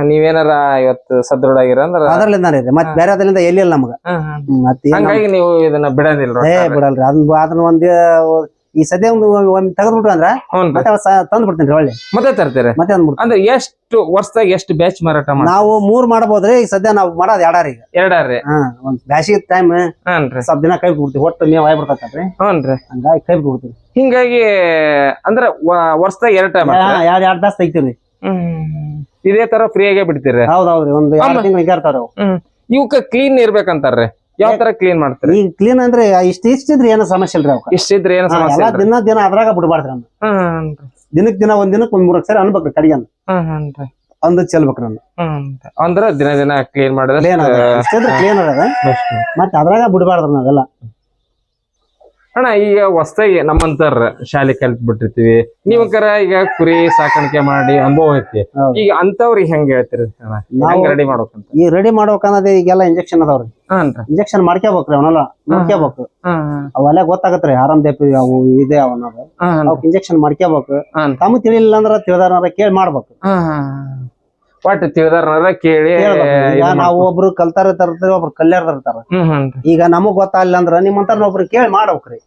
ನೀವೇನಾರ ಇವತ್ತು ಸದೃಢ ಆಗಿರ ಅಂದ್ರ ಅದ್ರಲಿಂದ ರೀ. ಮತ್ ಬೇರೆ ಅದರಿಂದ ಎಲ್ಲಿಲ್ಲ ನಮ್ಗ. ಹಂಗಾಗಿ ನೀವು ಇದನ್ನ ಬಿಡೋದಿಲ್ಲ ಏ ಬಿಡಲ್ರಿ. ಅದನ್ನ ಅದನ್ನ ಒಂದ್ ಈ ಸದ್ಯ ಒಂದು ಒಂದ್ ತೆಗೆದ್ಬಿಟ್ರು ಅಂದ್ರ ಹ್ಞೂನ್ರಿ ಮತ್ತೆ ತಂದ್ ಬಿಡ್ತೀನಿ ಒಳ್ಳೆ. ಮತ್ತೆ ತರ್ತೀರಿ? ಮತ್ತೆ ಅಂದ್ಬಿಡ್ತೀನಿ ಅಂದ್ರೆ ಎಷ್ಟು ವರ್ಷದಾಗ ಎಷ್ಟು ಬ್ಯಾಚ್ ಮಾರಾಟ ಮಾಡ ನಾವು ಮೂರ್ ಮಾಡಬಹುದ್ರಿ ಈಗ ಸದ್ಯ ನಾವು ಮಾಡೋದ್ ಎರಡಾರಿ ಈಗ. ಎರಡಾರ್ರಿ ಹಾ ಒಂದ್ ಬ್ಯಾಸಿಗೆ ಟೈಮ್ ಹ್ಞೂನ್ರಿ ಸ್ವಲ್ಪ ದಿನ ಕೈ ಬಿಡ್ತೀವಿ ಒಟ್ಟು ಮೇವ್ ಆಗ್ಬಿಡ್ತೈತ್ರಿ ಹ್ಞೂನ್ರಿ ಹಂಗಾಗಿ ಕೈ ಬಿಡ್ತೀವಿ ಹಿಂಗಾಗಿ ಅಂದ್ರೆ ವ- ವರ್ಷದಾಗ ಎರಡ್ ಟೈಮ್ ಎರಡ್ ಎರಡ್ ಬ್ಯಾಸ್ ಹ್ಮ್ ಇದೇ ತರ ಫ್ರೀ ಆಗೇ ಬಿಡ್ತೀರಿ? ಹೌದೌದ್ರಿ ಒಂದ್ ಎರಡ್ ಆಮ- ತಿಂಗಳು ಇರ್ತಾರ ಅವು. ಹ್ಮ್. ಇವಕ್ಕ ಕ್ಲೀನ್ ಇರ್ಬೇಕಂತಾರ್ರಿ? ಯಾವ ತರ ಕ್ಲೀನ್ ಮಾಡ್ತಾರೆ? ಈಗ ಕ್ಲೀನ್ ಅಂದ್ರೆ ಇಷ್ಟ ಇಷ್ಟಿದ್ರೆ ಏನೋ ಸಮಸ್ಯೆ ಇಲ್ರಿ ಅವಕ್ಕ. ಇಷ್ಟಿದ್ರೆ ಏನೋ ಸಮಸ್ಯೆ ಎಲ್ಲಾ ಇಲ್ರಿ? ದಿನ ದಿನ ಅದ್ರಾಗ ಬಿಡ್ಬಾರ್ದ್ರಿ ಅಂದ್ರೆ ಹ್ಮ್ ದಿನಕ್ ದಿನ ಒಂದ್ ದಿನಕ್ ಒಂದ್ ಮೂರಕ್ ಸರಿ ಅನ್ಬೇಕ್ರಿ ಕಡಿಗೆ ಅಂದ್ರೆ ಹ್ಮ್. ಅಂದ್ ಚೆಲ್ಬೇಕ್ರಿ ಅಂದ್ರ ದಿನ ದಿನ ಕ್ಲೀನ್ ಮಾಡಿದ್ರೆ ಕ್ಲೀನ್ ಅದ ಇಷ್ಟಿದ್ರೆ ಕ್ಲೀನ್ ಅದ ಮತ್ತೆ ಅದ್ರಾಗ ಬಿಡಬಾರ್ದ್ರಿ ನಾವೆಲ್ಲ. ಅಣ್ಣ ಈಗ ಹೊಸ್ದಾಗಿ ನಮ್ಮಂತರ ಶಾಲೆ ಕಲ್ತ್ ಬಿಟ್ಟಿರ್ತೀವಿ ನೀವು ಕರ ಈಗ ಕುರಿ ಸಾಕಾಣಿಕೆ ಮಾಡಿ ಅನುಭವ ಐತಿ. ಈಗ ಅಂತವ್ರಿಗೆ ಹೆಂಗ್ ಹೇಳ್ತೀರಿ ಹೆಂಗ್ ರೆಡಿ ಮಾಡ್ಬೇಕಂತ? ಈ ರೆಡಿ ಮಾಡ್ಬೇಕನ್ನೋದು ಈಗೆಲ್ಲ ಇಂಜೆಕ್ಷನ್ ಅದಾವ್ರಿ. ಇಂಜೆಕ್ಷನ್ ಮಾಡ್ಕೋಬೇಕ್ರಿ ಅವನಲ್ಲ ನೋಡ್ಕೋಬೇಕು ಅವೆಲ್ಲ ಗೊತ್ತಾಗತ್ರಿ ಆರಾಮ್ ದೇಪಿ ಅವು ಇದೆ ಅವನ ಅವಕ್ ಇಂಜೆಕ್ಷನ್ ಮಾಡ್ಕೋಬೇಕು ತಮಗ್ ತಮ್ಮ ತಿಳಿಲಿಲ್ಲ ಅಂದ್ರ ತಿಳಿದಾರ ಕೇಳಿ ಮಾಡ್ಬೇಕು. ಒಟ್ಟು ತಿಳಿದಾರ ಕೇಳಿ ನಾವು ಒಬ್ರು ಕಲ್ತಾರ ಇರ್ತಾರ ಒಬ್ರು ಕಲ್ಯಾರ ತರ್ತಾರ ಈಗ ನಮಗ್ ಗೊತ್ತಾಗ್ಲಿಲ್ಲ ಅಂದ್ರ ನಿಮ್ಮಂತಾರ ಒಬ್ರು ಕೇಳಿ ಮಾಡ್ಬೇಕ್ರಿ.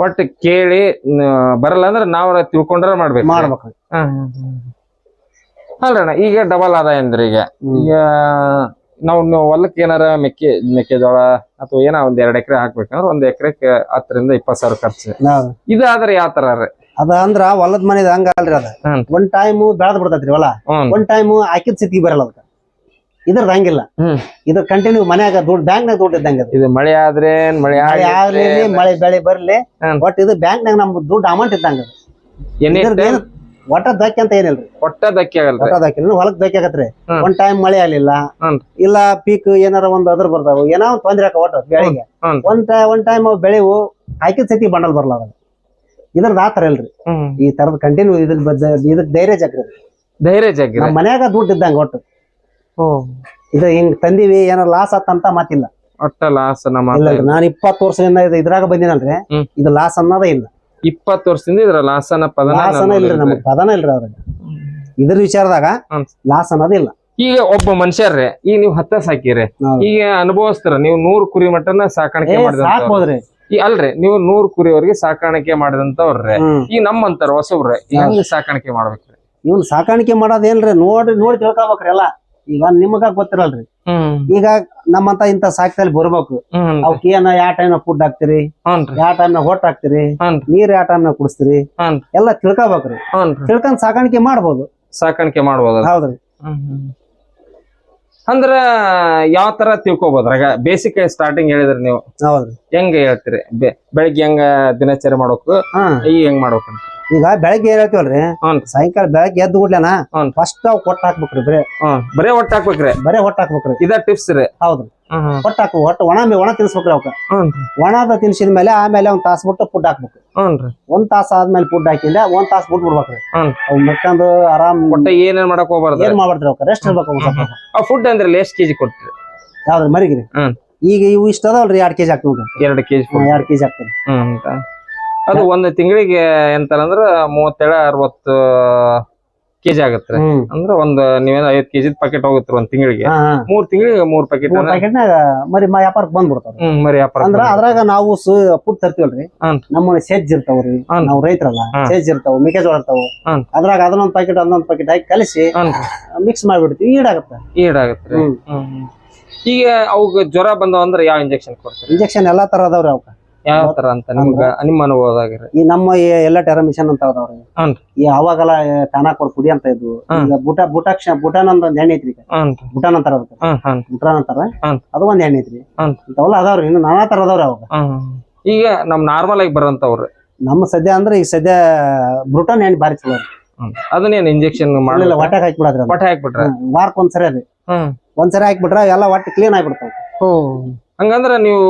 ಒಟ್ಟು ಕೇಳಿ ಬರಲ್ಲ ಅಂದ್ರೆ ನಾವ್ ತಿಳ್ಕೊಂಡ್ರ ಮಾಡ್ಬೇಕು. ಮಾಡ್ಬೇಕ್ರಿ. ಅಲ್ರಣ್ಣ ಈಗ ಡಬಲ್ ಆದಾಯ ಅಂದ್ರೆ ಈಗ ಈಗ ನಾವು ಹೊಲಕ್ಕೆ ಏನಾರ ಮೆಕ್ಕೆ ಮೆಕ್ಕೆಜೋಳ ಅಥವಾ ಏನೋ ಒಂದ್ ಎರಡ್ ಎಕರೆ ಹಾಕ್ಬೇಕಂದ್ರೆ ಒಂದ್ ಎಕರೆಕ್ ಹತ್ತರಿಂದ ಇಪ್ಪತ್ ಸಾವಿರ ಖರ್ಚು. ಇದಾದ್ರೆ ಯಾವ ತರ ರೀ? ಅದ ಅಂದ್ರ ಹೊಲದ ಮನೆದ ಹಂಗ ಅಲ್ರಿ ಅದ ಹ್ಮ್. ಒಂದ್ ಟೈಮ್ ಬೆಳದ್ ಬಿಡ್ತೈತ್ರಿ ಹೊಲ. ಹ್ಮ್ ಒಂದ್ ಟೈಮ್ ಹಾಕಿದ ಸ್ಥಿತಿಗೆ ಬರಲ್ಲ ಅದಕ್ಕ ಇದ್ರದ್ ಹಂಗಿಲ್ಲ. ಇದ್ರ ಇದು ಕಂಟಿನ್ಯೂ ಮನ್ಯಾಗ ದುಡ್ಡು ಬ್ಯಾಂಕ್ನಾಗ ದುಡ್ಡು ಇದ್ದಂಗ ಇದು ಮಳೆ ಆದ್ರೆ ಮಳೆ ಮಳೆ ಆಗ್ಲಿ ಮಳೆ ಬೆಳೆ ಬರ್ಲಿ. ಹ್ಮ್. ಇದು ಬ್ಯಾಂಕ್ ಬ್ಯಾಂಕ್ನಾಗ ನಮ್ ದುಡ್ಡು ಅಮೌಂಟ್ ಇದ್ದಂಗ ಅದು. ಎನಿ ಇದ್ರದ್ ಏನ್ ಒಟ್ಟ ದಕ್ಕಿ ಅಂತ ಏನಿಲ್ರಿ. ಒಟ್ಟ ಧಕ್ಕೆ ಆಗಲ್ರಿ. ಒಟ್ಟ ದಕ್ಕಿ ಹೊಲಕ್ ದಕ್ಕಿ ಆಗತ್ರಿ. ಹ್ಮ್. ಒಂದ್ ಟೈಮ್ ಮಳೆ ಆಗ್ಲಿಲ್ಲ. ಹ್ಮ್. ಇಲ್ಲ ಪೀಕ್ ಏನಾರ ಒಂದ್ ಅದ್ರ ಬರ್ತಾವ. ಏನೋ ಒಂದ್ ತೊಂದ್ರೆ ಆಕ ಒಟ್ಟ ಬೆಳಿಗ್ಗೆ. ಹ್ಮ್. ಒಂದ್ ಟೈ ಒಂದ್ ಟೈಮ್ ಅವ್ ಬೆಳೆವು ಹಾಕಿದ ಸತಿ ಬಂಡಲ್ ಬರಲ್ಲ ಅದ ಇದ್ರದ್ ಆತರ ಇಲ್ರಿ. ಈ ತರದ ಕಂಟಿನ್ಯೂ ಇದ್ರ ಬದ್ದ ಇದಕ್ ಧೈರ್ಯ ಜಾಗ್ರಿ ಧೈರ್ಯ ಜಗ್ಗಿ ನಮ್ ಮನ್ಯಾಗ ದುಡ್ಡು ಇದ್ದಂಗ ಒಟ್ಟು. ಇದು ಹಿಂಗ್ ತಂದಿವಿ ಏನೋ ಲಾಸ್ ಆತಂತ ಮಾತಿಲ್ಲ. ಒಟ್ಟ ಲಾಸ್ ನಮ್ಮ ಇಲ್ಲ ನಾನು ಇಪ್ಪತ್ತು ವರ್ಷದಿಂದ ಇದು ಇದ್ರಾಗ ಬಂದಿನಲ್ರಿ. ಹ್ಮ್. ಇದು ಲಾಸ್ ಅನ್ನೋದೇ ಇಲ್ಲ. ಇಪ್ಪತ್ತು ವರ್ಷದಿಂದ ಇದ್ರ ಲಾಸನ ಪದನ ಲಾಸ್ ಲಾಸನ ಅನ್ನೋ ಇಲ್ರಿ. ನಮಗ್ ಪದನ ಇಲ್ರಿ ಅವ್ರಿಗೆ ಇದ್ರ ವಿಚಾರದಾಗ ಹ್ಮ್. ಲಾಸ್ ಅನ್ನೋದಿಲ್ಲ ಈಗ ಒಬ್ಬ ಮನುಷ್ಯರ್ರೆ ಈಗ ನೀವು ಹತ್ತ ಸಾಕಿರಿ. ಹೌದು. ಈಗ ಅನುಭವಿಸ್ತಾರ ನೀವು ನೂರು ಕುರಿ ಮಟನ ಏ ಸಾಕಾಣಿಕೆ ಸಾಕ್ಬೋದ್ರಿ ಈ ಅಲ್ರಿ ನೀವು ನೂರ್ ಕುರಿವರೆಗೆ ಸಾಕಾಣಿಕೆ ಮಾಡಿದಂತವ್ರೆ ಈ ನಮ್ಮಂತಾರ ಹೊಸಬ್ರೆ ಹೆಂಗ್ ಸಾಕಾಣಿಕೆ ಮಾಡ್ಬೇಕ್ರಿ? ಇವ್ನ್ ಸಾಕಾಣಿಕೆ ಮಾಡೋದೇನ್ರಿ ನೋಡಿ ನೋಡಿ ತಿಳ್ಕೊಬೇಕ್ರಿ ಎಲ್ಲ. ಈಗ ನಿಮಗ ಗೊತ್ತಿರಲ್ರಿ. ಈಗ ನಮ್ಮಂತ ಇಂತ ಸಾಕ್ತಲ್ಲಿ ಬರ್ಬೇಕು. ಅವಕ್ ಏನ ಯಾವ ಟೈಮ್ ಫುಡ್ ಹಾಕ್ತಿರಿ? ಯಾವ ಟೈಮ್ ಹೊಟ್ಟ ಹಾಕ್ತಿರಿ? ನೀರ್ ಯಾವ ಟೈಮ್ ಕುಡಿಸ್ತಿರಿ? ಎಲ್ಲ ತಿಳ್ಕೊಬೇಕ್ರಿ. ತಿಳ್ಕೊಂಡ್ ಸಾಕಾಣಿಕೆ ಮಾಡ್ಬೋದು. ಸಾಕಾಣಿಕೆ ಮಾಡ್ಬೋದು ಹೌದ್ರಿ. ಅಂದ್ರ ಯಾವ ತರ ತಿಳ್ಕೊಬೋದ್ರಾಗ ಬೇಸಿಕ್ ಸ್ಟಾರ್ಟಿಂಗ್ ಹೇಳಿದ್ರಿ ನೀವು ಹೌದ್ರಿ. ಹೆಂಗ ಹೇಳ್ತೀರಿ? ಬೆಳಿಗ್ಗೆ ಹೆಂಗ ದಿನಚರಿ ಮಾಡ್ಬೇಕು? ಈಗ ಹೆಂಗ್ ಮಾಡ್ಬೇಕಂತ? ಈಗ ಬೆಳಗ್ಗೆ ಏನ್ ಹೇಳ್ತೀವಲ್ರಿ ಸಾಯಂಕಾಲ ಬೆಳಗ್ಗೆ ಎದ್ದು ಕೂಡ್ಲೇನ. ಫಸ್ಟ್ ಅವ್ ಕೊಟ್ಟ ಹಾಕ್ಬೇಕ್ರಿ ಬರೇ. ಹ್ಮ್ ಬರೇ ಒಟ್ಟ ಹಾಕ್ಬೇಕ್ರಿ? ಬರೇ ಹೊಟ್ಟ ಹಾಕ್ಬೇಕ್ರಿ. ಇದ ಟಿಪ್ಸ್ ರೀ. ಹೌದ್ರಿ. ಹ್ಮ್ ಹ್ಮ್ ಹೊಟ್ಟ ಹಾಕು ಹೊಟ್ಟ ಒಣ ಮೇ- ಒಣ ತಿನ್ಸ್ಬೇಕ್ರಿ ಅವ್ಕ ಹ್ಞೂನ್ರಿ ಒಣದ ತಿನ್ಸಿದ ಮೇಲೆ ಆಮೇಲೆ ಒಂದ್ ತಾಸ್ ಬಿಟ್ಟು ಫುಡ್ ಹಾಕ್ಬೇಕು ಹ್ಞೂನ್ರಿ ಒಂದ್ ತಾಸ ಆದ್ಮೇಲೆ ಫುಡ್ ಹಾಕಿಂದ ಒಂದ್ ತಾಸ್ ಬಿಟ್ಟು ಬಿಡ್ಬೇಕ್ರಿ. ಹ್ಮ್. ಅವ್ ಮಕ್ಕಂದು ಆರಾಮ್ ಒಟ್ಟ ಏನೇನ್ ಮಾಡಕ್ ಹೋಗ್ಬಾರ್ದು? ಏನ್ ಮಾಡ್ಬಿಡ್ತೀರಿ ಅವ್ಕ ರೆಸ್ಟ್ ಇರ್ಬೇಕು ಒಂದ್ ಸ್ವಲ್ಪ. ಆ ಫುಡ್ ಅಂದ್ರೆ ಎಷ್ಟ್ ಕೆಜಿ ಕೊಡ್ತೀರಿ ಯಾವ್ದ್ರಿ? ಮರಿಗಿರಿ. ಹ್ಮ್. ಈಗ ಇವು ಇಷ್ಟ ಅದಾವಲ್ರಿ? ಎರಡ್ ಕೆಜಿ ಹಾಕ್ಬೇಕು ಎರಡು ಕೆಜಿ ಎರಡ್ ಕೆಜಿ ಹಾಕ್ತೀರಿ ಹ್ಮ್. ಅದು ಒಂದ್ ತಿಂಗಳಿಗೆ ಎಂತಾರಂದ್ರ ಮೂವತ್ತೇಳ ಅರವತ್ತು ಕೆಜಿ ಆಗತ್ರಿ ಅಂದ್ರೆ ಒಂದ್ ನೀವೇನ ಐವತ್ ಕೆಜಿ ಪ್ಯಾಕೆಟ್ ಹೋಗುತ್ತೆ ಒಂದ್ ತಿಂಗಳಿಗೆ. ಮೂರ್ ತಿಂಗಳಿಗೆ ಮೂರ್ ಪ್ಯಾಕೆಟ್ ಮೂರ್ ವ್ಯಾಪಾರಕ್ಕೆ ಬಂದ್ಬಿಡ್ತಾವ ಮರಿ ವ್ಯಾಪಾರ ಅಂದ್ರ ಅದ್ರಾಗ ನಾವು ಪುಟ್ ತರ್ತೀವಲ್ರಿ. ನಮ್ಮನೆ ನಮ್ಮ ಸೆಜ್ ಇರ್ತಾವ್ರಿ. ನಾವು ರೈತರಲ್ಲ ಸೇಜ್ ಇರ್ತಾವ ಮೆಕ್ಕೆಜೋಳ ಇರ್ತಾವ. ಅದ್ರಾಗ ಅದನ್ನೊಂದ್ ಪ್ಯಾಕೆಟ್ ಅದನ್ನೊಂದ್ ಪ್ಯಾಕೆಟ್ ಹಾಕಿ ಕಲಿಸಿ ಮಿಕ್ಸ್ ಮಾಡ್ಬಿಡ್ತೀವಿ ಈಡಾಗತ್ತೆ. ಈಡಾಗತ್ತೆ. ಈಗ ಅವಾಗ ಜ್ವರ ಬಂದವ ಅಂದ್ರ ಯಾವ ಇಂಜೆಕ್ಷನ್ ಕೊಡ್ತಾರೆ? ಇಂಜೆಕ್ಷನ್ ಎಲ್ಲಾ ತರ ಅದಾವ್ರಿ ಅವಕ್ಕ ಯಾವ ತರ ಅಂತ ನಿಮ್ಗ ನಿಮ್ಮ ಈ ನಮ್ಮ ಎಲ್ಲ ಟೆರಮಿಷನ್ ಅಂತ ಅದಾವ್ರಿ. ಈ ಅವಾಗೆಲ್ಲ ತಾನ ಕೊಡ್ ಕುಡಿ ಅಂತ ಇದ್ವು. ಈಗ ಬುಟ ಬುಟಾಕ್ಷ ಬುಟಾನ್ ಅಂತ ಒಂದ್ ಎಣ್ಣೆ ಐತ್ರಿ. ಬುಟಾನ್ ಅಂತಾರ ಅದಕ್ಕ. ಬುಟಾನ್ ಅಂತಾರ ಅದು ಒಂದ್ ಎಣ್ಣೆ ಐತ್ರಿ. ಅವೆಲ್ಲ ಅದಾವ್ರಿ. ಇನ್ನು ನಾನಾ ತರ ಅದಾವ್ರಿ ಅವಾಗ ಈಗ ನಮ್ ನಾರ್ಮಲ್ ಆಗಿ ಬರೋಂತವ್ರಿ ನಮ್ಮ ಸದ್ಯ ಅಂದ್ರೆ ಈಗ ಸದ್ಯ ಬ್ರೂಟನ್ ಎಣ್ಣೆ ಬಾರಿ ಚಲೋ ಅದನ್ನೇನು ಇಂಜೆಕ್ಷನ್ ಮಾಡಲಿಲ್ಲ ಒಟ್ಟಾಗ ಹಾಕ್ಬಿಡ್ರಿ ಅದು. ಹಾಕ್ಬಿಟ್ರೆ. ವಾರಕ್ಕೆ ಒಂದ್ಸರಿ ರೀ ಹ್ಮ್ ಒಂದ್ಸರಿ ಹಾಕ್ಬಿಟ್ರೆ ಎಲ್ಲ ಒಟ್ಟು ಕ್ಲೀನ್ ಆಗ್ಬಿಡ್ತಾವ. ಹಂಗಂದ್ರ ನೀವು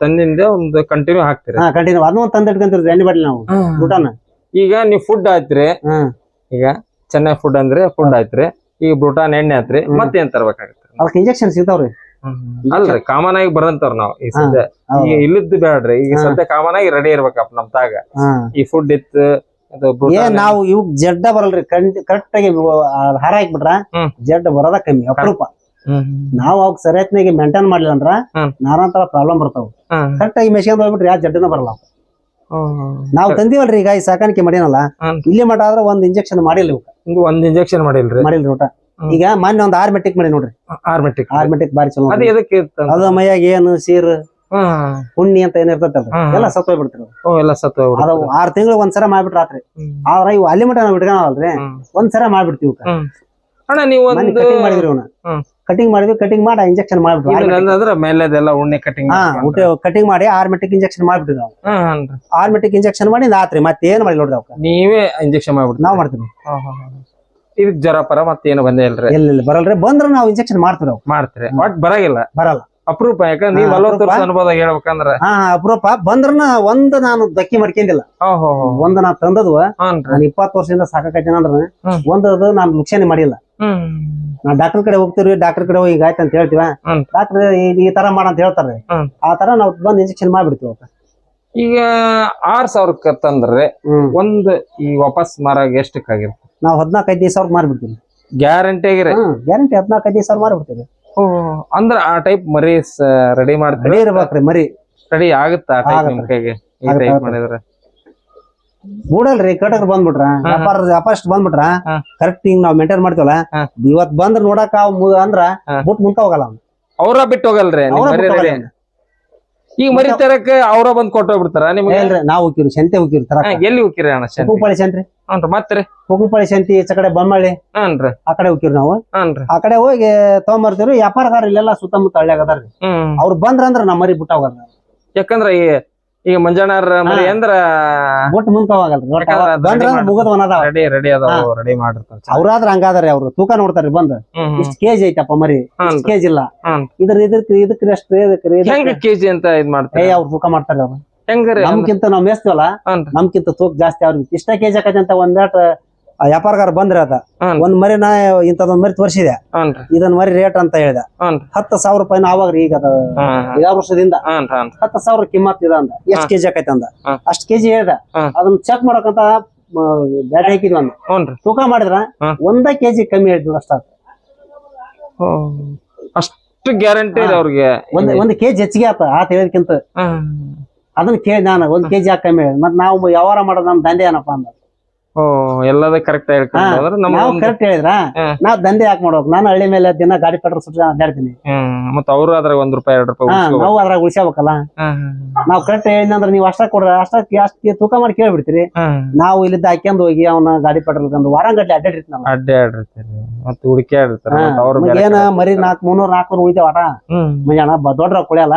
ತಂದಿಂದ ಒಂದು ಕಂಟಿನ್ಯೂ ಹಾಕ್ತೀರಿ. ಹಾ ಕಂಟಿನ್ಯೂ ಅದನ್ನ ಒಂದ್ ತಂದ್ ಇಟ್ಕೊಂತೀವಿ ಎಣ್ಣೆ ಬಾಟ್ಲಿ ನಾವು. ಈಗ ನೀವು ಫುಡ್ ಆಯ್ತ್ರಿ ಈಗ ಚೆನ್ನಾಗಿ ಫುಡ್ ಅಂದ್ರೆ ಫುಡ್ ಆಯ್ತ್ರಿ ಈಗ ಬ್ರೂಟಾನ್ ಎಣ್ಣೆ ಆಯ್ತ್ರಿ ಮತ್ತೇನ್ ತರ್ಬೇಕಾಗತ್ತೆ? ಅದಕ್ಕೆ ಇಂಜೆಕ್ಷನ್ ಸಿಗ್ತಾವ್ರಿ. ಅಲ್ರಿ ಕಾಮನ್ ಆಗಿ ಬರಂತವ್ರ ನಾವ್ ಈ ಸದ್ಯ. ಈಗ ಇಲ್ಲಿದ್ದು ಬೇಡ್ರಿ ಈಗ ಸದ್ಯ ಕಾಮನ್ ಆಗಿ ರೆಡಿ ಇರ್ಬೇಕಪ್ಪ ನಮ್ ತಾಗ. ಈ ಫುಡ್ ಇತ್ತು ಏ ನಾವು ಇವ್ ಜಡ್ಡ ಬರಲ್ರಿ. ಕರೆಕ್ಟ್ ಆಗಿ ಹಾರ ಹಾಕ್ಬಿಟ್ರ. ಜಡ್ಡ ಬರೋದ ಕಮ್ಮಿ ಅಪರೂಪ. ನಾವು ಅವಾಗ ಸರಿಯತ್ನಾಗಿ ಮೇಂಟೈನ್ ಮಾಡ್ಲಿಲ್ಲ ಅಂದ್ರ ಹ್ಮ್. ನಾನಾ ತರ ಪ್ರಾಬ್ಲಮ್ ಬರ್ತಾವ ಕರೆಕ್ಟ್ ಆಗಿ ಮೆಷಿನ್ ಹೋಗ್ಬಿಟ್ರಿ ಯಾವ ಜಡ್ಡನ ಬರಲ್ಲ. ನಾವ್. ತಂದಿವಲ್ರಿ ಈಗ ಈ ಸಾಕಾಣಿಕೆ ಮಾಡಿನಲ್ಲ ಇಲ್ಲಿ ಮಟ ಆದ್ರ ಒಂದ್ ಇಂಜೆಕ್ಷನ್ ಮಾಡಿಲ್ಲ ಒಂದ್ ಇಂಜೆಕ್ಷನ್ ಮಾಡಿಲ್ರಿ. ಮಾಡಿಲ್ರಿ ಊಟ. ಈಗ ಮೊನ್ನೆ ಒಂದ್ ಆರ್ಮೆಟಿಕ್ ಮಾಡಿ ನೋಡ್ರಿ. ಆರ್ ಮೆಟ್ರಿಕ್ ಬಾರಿ ಚಲೋ ಅದು ಮೈಯಾಗ ಏನು ಸೀರ್ ಹುಣ್ಣಿ ಅಂತ ಏನ್ ಇರ್ತೈತಲ್ರಿ. ಹ್ಮ್. ಎಲ್ಲ ಸತ್ ಬಿಡ್ತಿರು ಓ ಎಲ್ಲ ಸತ್ ಅದ ಆರ್ ತಿಂಗಳು ಒಂದ್ಸಲ ಮಾಡ್ಬಿಟ್ರ ಆತ್ರಿ. ಆದ್ರ ಇವ್ ಅಲ್ಲಿ ಮಟ ನಾವ್ ಇಟ್ಕೊಳಲ್ರಿ ಒಂದ್ಸಲ ಮಾಡ್ಬಿಡ್ತೀವಿ ಅಣ್ಣ ನೀವು ಒಂದು ಮಾಡಿದ್ರಿ ಹ್ಮ್. ಕಟಿಂಗ್ ಮಾಡಿದ್ವಿ ಕಟಿಂಗ್ ಮಾಡಿ ಇಂಜೆಕ್ಷನ್ ಮಾಡ್ಬಿಟ್ಟು ಇದನ್ನಂದ್ರ ಮೇಲೆದೆಲ್ಲ ಉಣ್ಣೆ ಕಟಿಂಗ್ ಹಾ ಕಟಿಂಗ್ ಮಾಡಿ ಆರ್ಮೆಟಿಕ್ ಇಂಜೆಕ್ಷನ್ ಮಾಡ್ಬಿಟ್ಟು ನಾವು. ಆರ್ಮೆಟಿಕ್ ಇಂಜೆಕ್ಷನ್ ಮಾಡಿ ಆತ್ರಿ ಮತ್ತೆ ಏನ್ ಮಾಡಿ ನೋಡ್ರಿ ನೀವೇ ಇಂಜೆಕ್ಷನ್ ಮಾಡ್ಬಿಟ್ಟು ನಾವು ಮಾಡ್ತೀವಿ. ಇದಕ್ ಜ್ವರ ಪರ ಮತ್ತೇನು ಬಂದೇ ಇಲ್ರಿ? ಇಲ್ಲ ಇಲ್ಲ ಬರಲ್ರಿ. ಬಂದ್ರ ನಾವು ಇಂಜೆಕ್ಷನ್ ಮಾಡ್ತೀವಿ ನಾವು ಮಾಡ್ತೀರಿ. ಬಟ್ ಬರಾಗಿಲ್ಲ. ಬರಲ್ಲ. ಅಪರೂಪ ಯಾಕಂದ್ರೆ ನೀವ್ ಹಾ, ನಲ್ವತ್ತು ವರ್ಷ. ಅನುಭವದಾಗ ಹೇಳ್ಬೇಕಂದ್ರ. ಹಾ ಅಪರೂಪ. ಬಂದ್ರನ ಒಂದ್ ನಾನು ದಕ್ಕಿ ಮಾಡ್ಕೊಂಡಿಲ್ಲ. ಒಂದ್ ನಾ ತಂದದ್ವ. ನಾನು ಇಪ್ಪತ್ತು ವರ್ಷದಿಂದ ಸಾಕಾಕೈತೇನ ಅಂದ್ರ. ಒಂದದು ನಾನು ಲುಕ್ಷಣೆ ಮಾಡಿಲ್ಲ. ನಾ ಡಾಕ್ಟರ್ ಕಡೆ ಹೋಗ್ತೀವಿ ಡಾಕ್ಟರ್ ಕಡೆ ಹೋಗಿ ಆಯ್ತು ಅಂತ ಹೇಳ್ತೀವ? ಹ್ಮ್. ಡಾಕ್ಟರ್ ಈ ತರ ಮಾಡ ಅಂತ ಹೇಳ್ತಾರೆ ಹ್ಮ್. ಆ ತರ ನಾವು ಬಂದ್ ಇಂಜೆಕ್ಷನ್ ಮಾಡ್ಬಿಡ್ತೀವಿ. ಈಗ ಆರ್ ಸಾವಿರಕ್ಕೆ ತಂದ್ರೆ ಹ್ಮ್. ಒಂದ್ ಈ ವಾಪಸ್ ಮಾರಾಗ ಎಷ್ಟಕ್ಕಾಗಿರ್ ನಾವು ಹದಿನಾಲ್ಕು ಐದು ಸಾವಿರ ಮಾರ್ಬಿಡ್ತೀವಿ. ಗ್ಯಾರಂಟಿ ಆಗಿರ? ಹ್ಮ್ ಗ್ಯಾರಂಟಿ ಹದಿನಾಲ್ಕು ಐದು ಸಾವಿರ ಮಾರ್ಬಿಡ್ತೀವಿ. ಅಂದ್ರ ಆ ಟೈಪ್ ಮರಿ ರೆಡಿ ಮಾಡ್ತೀವಿ ರೆಡಿ ಇರ್ಬೇಕ್ರಿ ಮರಿ. ರೆಡಿ ಆಗುತ್ತಾ ಆ ಟೈಪ್ ಆಗತ್ತೆ. ಕೈಗೆ? ಈ ಆಗತ್ತೆ, ಟೈಪ್ ಆಗತ್ತೆ. ಮಾಡಿದ್ರೆ? ಮೂಡಲ್ರಿ ಕಟಕ್ ಬಂದ್ಬಿಟ್ರ? ವ್ಯಾಪಾರ ವ್ಯಾಪಾರ ಬಂದ್ಬಿಟ್ರ? ಕರೆಕ್ಟ್ ಹಿಂಗ್ ನಾವ್ ಮೇಂಟೈನ್ ಮಾಡ್ತೀವಲ್ಲ. ಇವತ್ ಬಂದ್ರ ನೋಡಕ್ ಅಂದ್ರ ಬುಟ್ ಮುಂಕ ಹೋಗಲ್ಲ. ಅವ್ರ ಬಿಟ್ಟು ಹೋಗಲ್ರಿ. ಈಗ ಮರಿ ತರಕ್ಕೆ ಅವ್ರ ಬಂದ್ ಕೊಟ್ಟೋಗ್ಬಿಡ್ತಾರ ನಿಮ್ಗೆ? ನಾವು ಹೋಗಿರಿ ಸಂತೆ ಹೋಗಿರಿ ತರ ಎಲ್ಲಿ ಹೋಗಿರಿ ಅಣ್ಣ ಶಂತಿ? ಹುಕ್ಕುಂಪಳಿ ಸಂತ್ರಿ ಹ್ಞೂ ಮತ್ರಿ ಹುಕ್ಕುಂಪಳಿ ಸಂತಿ ಈಚ ಕಡೆ ಬಮ್ಮಳ್ಳಿ ಹನ್ರಿ ಆ ಕಡೆ ಹೋಗಿರಿ ನಾವು. ಹನ್ರಿ ಆ ಕಡೆ ಹೋಗಿ ತಗೊಂಬರ್ತೀವ್ರಿ ವ್ಯಾಪಾರಗಾರ ಇಲ್ಲೆಲ್ಲ ಸುತ್ತಮುತ್ತ ಹಳ್ಳಿ ಆಗದ್ರಿ ಅವ್ರು ಬಂದ್ರ ಅಂದ್ರ ನಮ್ಮ ಮರಿ ಬಿಟ್ಟ ಹೋಗಲ್ಲ. ಯಾಕಂದ್ರ ಈ ಈಗ ಮಂಜಾನಾರ ಮರಿ. ಅಂದ್ರ ಒಟ್ಟು ಅದಾವ ರೆಡಿ ರೆಡಿ ಅದಾವ ರೆಡಿ ಮಾಡಿರ್ತಾರ. ಅವ್ರಾದ್ರ ಹಂಗಾದ್ರೆ ಅವ್ರು ತೂಕ ನೋಡ್ತಾರ್ರಿ ಬಂದ್. ಇಷ್ಟ್ ಕೆಜಿ ಐತಪ್ಪ ಮರಿ ಇಷ್ಟ್ ಕೆಜಿ ಇಲ್ಲ. ಇದ್ರ ಇದಕ್ಕೆ ಇದಕ್ಕೆ ಎಷ್ಟು ಇದಕ್ರಿ ಹೆಂಗ್ ಕೆಜಿ ಅಂತ ಇದ್ ಮಾಡ್ತಾರೆ? ಅವ್ರು ತೂಕ ಮಾಡ್ತಾರ ಅವ್ರು. ಹೆಂಗ್ರಿ ನಮ್ಕಿಂತ ನಾವ್ ಮೇಸ್ತೀವಲ್ಲ ನಮ್ಕಿಂತ ತೂಕ ಜಾಸ್ತಿ ಅವ್ರಿಗೆ ಇಷ್ಟ ಕೆಜಿ ಹಾಕತ್ತಂತ ಅಂತ ಒಂದೇಟ್ ವ್ಯಾಪಾರಗಾರ ಬಂದ್ರೆ ಅದ. ಮರಿ ಒಂದ್ ನಾ ಇಂಥದೊಂದ್ ಮರಿ ತೋರಿಸಿದೆ. ಇದನ್ ಮರಿ ರೇಟ್ ಅಂತ ಹೇಳಿದೆ. ಹ್ಞೂನ್ರಿ ಹತ್ತು ಸಾವಿರ ರೂಪಾಯಿನ ಅವಾಗ ಈಗ ಅದ ಐದಾರು ವರ್ಷದಿಂದ. ಹ್ಞೂನ್ರಿ ಹತ್ತು ಸಾವಿರ ಕಿಮ್ಮತ್ ಇದ ಅಂದ. ಎಷ್ಟ್ ಕೆಜಿ ಆಕೈತೆ ಅಂದ. ಹಾ. ಅಷ್ಟ್ ಕೆಜಿ ಹೇಳ್ದ. ಹಾ. ಅದನ್ನ ಚೆಕ್ ಮಾಡಕಂತ ಬ್ಯಾಟ್ ಹಾಕಿದ್ವಿ ಅಂದ. ಹ್ಞೂನ್ರಿ ತೂಕ ಮಾಡಿದ್ರ ಹಾ. ಒಂದ ಕೆಜಿ ಕಮ್ಮಿ ಹೇಳಿದ್ವಿ ಅಷ್ಟ. ಅಷ್ಟು ಗ್ಯಾರಂಟಿ ಇದೆ ಅವ್ರಿಗೆ. ಒಂದ್ ಒಂದ್ ಕೆಜಿ ಹೆಚ್ಚಿಗೆ ಆತ ಆತ ಹೇಳಿದ್ಕಿಂತ. ಹ್ಮ್. ಅದನ್ನ ಕೇಳಿ ನಾನು ಒಂದ್ ಕೆಜಿ ಯಾಕೆ ಕಮ್ಮಿ ಹೇಳಿದ್. ಮತ್ ನಾವು ವ್ಯವಹಾರ ಮಾಡೋದ್ ನಮ್ ದಂಧೆ ಏನಪ್ಪಾ ಅಂದ. ಎಲ್ಲದ ಕರೆಕ್ಟ್ ಹೇಳ್ಕೊಂಡು ಹೋದ್ರೆ ನಾವು ಕರೆಕ್ಟ್ ಹೇಳಿದ್ರ? ನಾ ದಂಧೆ ಯಾಕೆ ಮಾಡ್ಬೇಕು? ನಾನು ಹಳ್ಳಿ ಮೇಲೆ ದಿನ ಗಾಡಿ ಪೆಟ್ರೋಲ್ ಸುಟ್ಟು ಅಡ್ಡಾಡ್ತೀನಿ ಮತ್ತೆ ಅವರು ಅದ್ರಾಗ ಒಂದ್ ರೂಪಾಯಿ ಎರಡ್ ರೂಪಾಯಿ ನಾವು ಅದ್ರಾಗ ಉಳಿಸ್ಬೇಕಲ್ಲ ನಾವು ಕರೆಕ್ಟ್ ಹೇಳಿದ್ರೆ ನೀವು ಅಷ್ಟ ಕೊಡ್ರ ಅಷ್ಟ ಅಷ್ಟೇ ತೂಕ ಮಾಡಿ ಕೇಳ್ಬಿಡ್ತೀರಿ. ಬಿಡ್ತೀರಿ ನಾವು ಇಲ್ಲಿದ್ದ ಹಾಕ್ಯಂದ್ ಹೋಗಿ ಅವನ ಗಾಡಿ ಪೆಟ್ರೋಲ್ ತಂದು ವಾರಂಗಟ್ಲೆ ಅಡ್ಡಾಡಿರ್ತೀವಿ ನಾವು. ಅಡ್ಡೆ ಆಡಿರ್ತಾರೆ ಮತ್ತೆ ಹುಡುಕಿ ಆಡಿರ್ತಾರೆ ಹಾ, ಮತ್ತೆ ಅವ್ರು ನಮ್ಗ್ ಬೇರೆ ಏನ ಮರಿ ನಾಲ್ಕು ಮುನ್ನೂರ್ ನಾಲ್ಕುನೂರ್ ಉಳಿತಾವ ಆಟ ಮಂಜಾನ ದೊಡ್ಡ ಕುಳಿಯಲ್ಲ.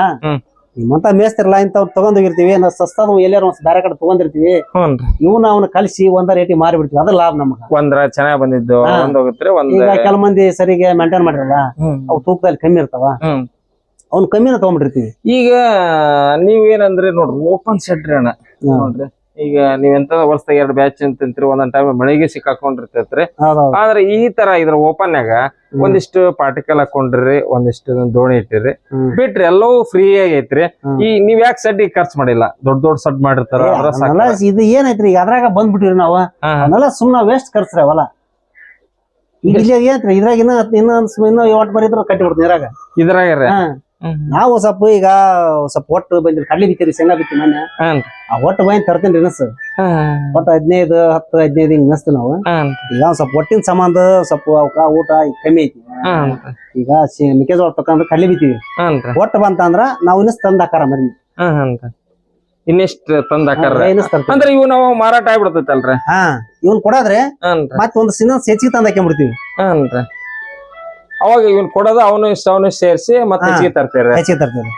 ನಿಮ್ಮಂತ ಮೇಸ್ತಿರಲ್ಲ ಇಂಥವ್ ತಗೊಂಡೋಗಿರ್ತೀವಿ. ನಾವು ಸಸ್ತಾದ ಎಲ್ಲಾರ ಒಂದ್ ಬೇರೆ ಕಡೆ ತಗೊಂಡಿರ್ತೀವಿ. ಹ್ಞೂನ್ರಿ ಇವನ್ನ ಅವನ್ನ ಕಲಿಸಿ ಒಂದ ರೇಟಿ ಮಾರಿಬಿಡ್ತೀವಿ. ಅದ ಲಾಭ ನಮ್ಗೆ. ಒಂದ್ರ ಚೆನ್ನಾಗಿ ಬಂದಿದ್ದು ಹಾ. ಒಂದ್ ಹೋಗುತ್ತೆ ಒಂದ್ ಈಗ ಕೆಲ ಮಂದಿ ಸರಿಗೆ ಮೇಂಟೈನ್ ಮಾಡಿರಲ್ಲ ಹ್ಮ್. ಅವು ತೂಕದಲ್ಲಿ ಕಮ್ಮಿ ಇರ್ತಾವ. ಹ್ಮ್. ಅವ್ನ ಕಮ್ಮಿನ ತಗೊಂಡ್ಬಿಟ್ಟಿರ್ತೀವಿ. ಈಗ ನೀವೇನಂದ್ರೆ ನೋಡ್ರಿ ಓಪನ್ ಸೆಟ್ ರೀ ಅಣ್ಣ. ನೋಡ್ರಿ. ಈಗ ನೀವ್ ಎಂತ ವರ್ಷದಾಗ ಎರಡು ಬ್ಯಾಚ್ ಅಂತಿರ್ತೀರಿ ಒಂದೊಂದ್ ಟೈಮ್ ಮಳೆಗೆ ಸಿಕ್ಕಾಕೊಂಡಿರ್ತೈತ್ರಿ. ಆದ್ರೆ ಈ ತರ ಇದ್ರ ಓಪನ್ಯಾಗ ಒಂದಿಷ್ಟು ಪಾರ್ಟಿಕಲ್ ಹಾಕೊಂಡ್ರಿ ಒಂದಿಷ್ಟು ದೋಣಿ ಇಟ್ಟಿರಿ. ಬಿಟ್ರಿ ಎಲ್ಲವೂ ಫ್ರೀ ಆಗೈತ್ರಿ ಈ ನೀವ್ ಯಾಕೆ ಸಡ್ ಖರ್ಚು ಮಾಡಿಲ್ಲ? ದೊಡ್ಡ ದೊಡ್ಡ ಸಡ್ ಮಾಡಿರ್ತಾರ. ಇದು ಏನೈತ್ರಿ ಈಗ ಅದ್ರಾಗ ಬಂದ್ಬಿಟ್ಟಿರಿ ನಾವು. ಅದೆಲ್ಲ ಸುಮ್ನ ವೇಸ್ಟ್ ಖರ್ಚ್ರಿ ಅವಲ್ಲ. ಈಗ ಇದ್ರಾಗ ಇನ್ನ ಇನ್ನ ಇನ್ನ ಒಟ್ಟು ಬರೀದ್ರ ಕಟ್ಟಿ ಬಿಡ್ತೀನಿ ಇದ್ರಾಗ. ಇದ್ರಾಗ. ನಾವು ಸ್ವಲ್ಪ ಈಗ ಸ್ವಲ್ಪ ಒಟ್ಟು ಬಂದಿರಿ ಕಡ್ಲಿ ಬಿತ್ತೀರಿ ಶೇಂಗಾ ಬಿತ್ತಿ ಮೊನ್ನೆ. ಆ ಒಟ್ಟು ಬೈನ್ ತರ್ತೇನ್ರಿ ನಸ್ ಒಟ್ಟು ಹದಿನೈದು ಹತ್ತು ಹದಿನೈದು ಹಿಂಗ್ ನಸ್ತು ನಾವು. ಈಗ ಒಂದ್ ಸ್ವಲ್ಪ ಒಟ್ಟಿನ ಸಂಬಂಧ ಸ್ವಲ್ಪ ಅವಕ್ಕ ಊಟ ಈಗ ಕಮ್ಮಿ ಐತಿ. ಈಗ ಮೆಕ್ಕೆಜೋಳ ತಕೊಂಡ್ರೆ ಕಡ್ಲಿ ಬಿತ್ತೀವಿ. ಒಟ್ಟು ಬಂತ ಅಂದ್ರ ನಾವು ಇನ್ನಸ್ ತಂದ ಹಾಕಾರ ಮರಿ. ಇನ್ನೆಷ್ಟ್ ತಂದ್ ಅಂದ್ರೆ ಇವು ನಾವು ಮಾರಾಟ ಆಗ್ಬಿಡ್ತೈತಲ್ರಿ? ಹಾ ಇವ್ನ್ ಕೊಡಾದ್ರೆ ಮತ್ತೊಂದು ಮತ್ತೆ ಒಂದ್ ಸಿನ ಹೆಚ್ಚಿಗೆ ಹಾ ಹಾನ್ರಿ ಅವಾಗ ಇವನ್ ಕೊಡೋದು ಅವನು ಇಷ್ಟ ಅವನು ಸೇರಿಸಿ ಮತ್ತೆ ಹಾ. ಹೆಚ್ಚಿಗೆ ತರ್ತೀರಿ. ಹೆಚ್ಚಿಗೆ ತರ್ತೀವಿ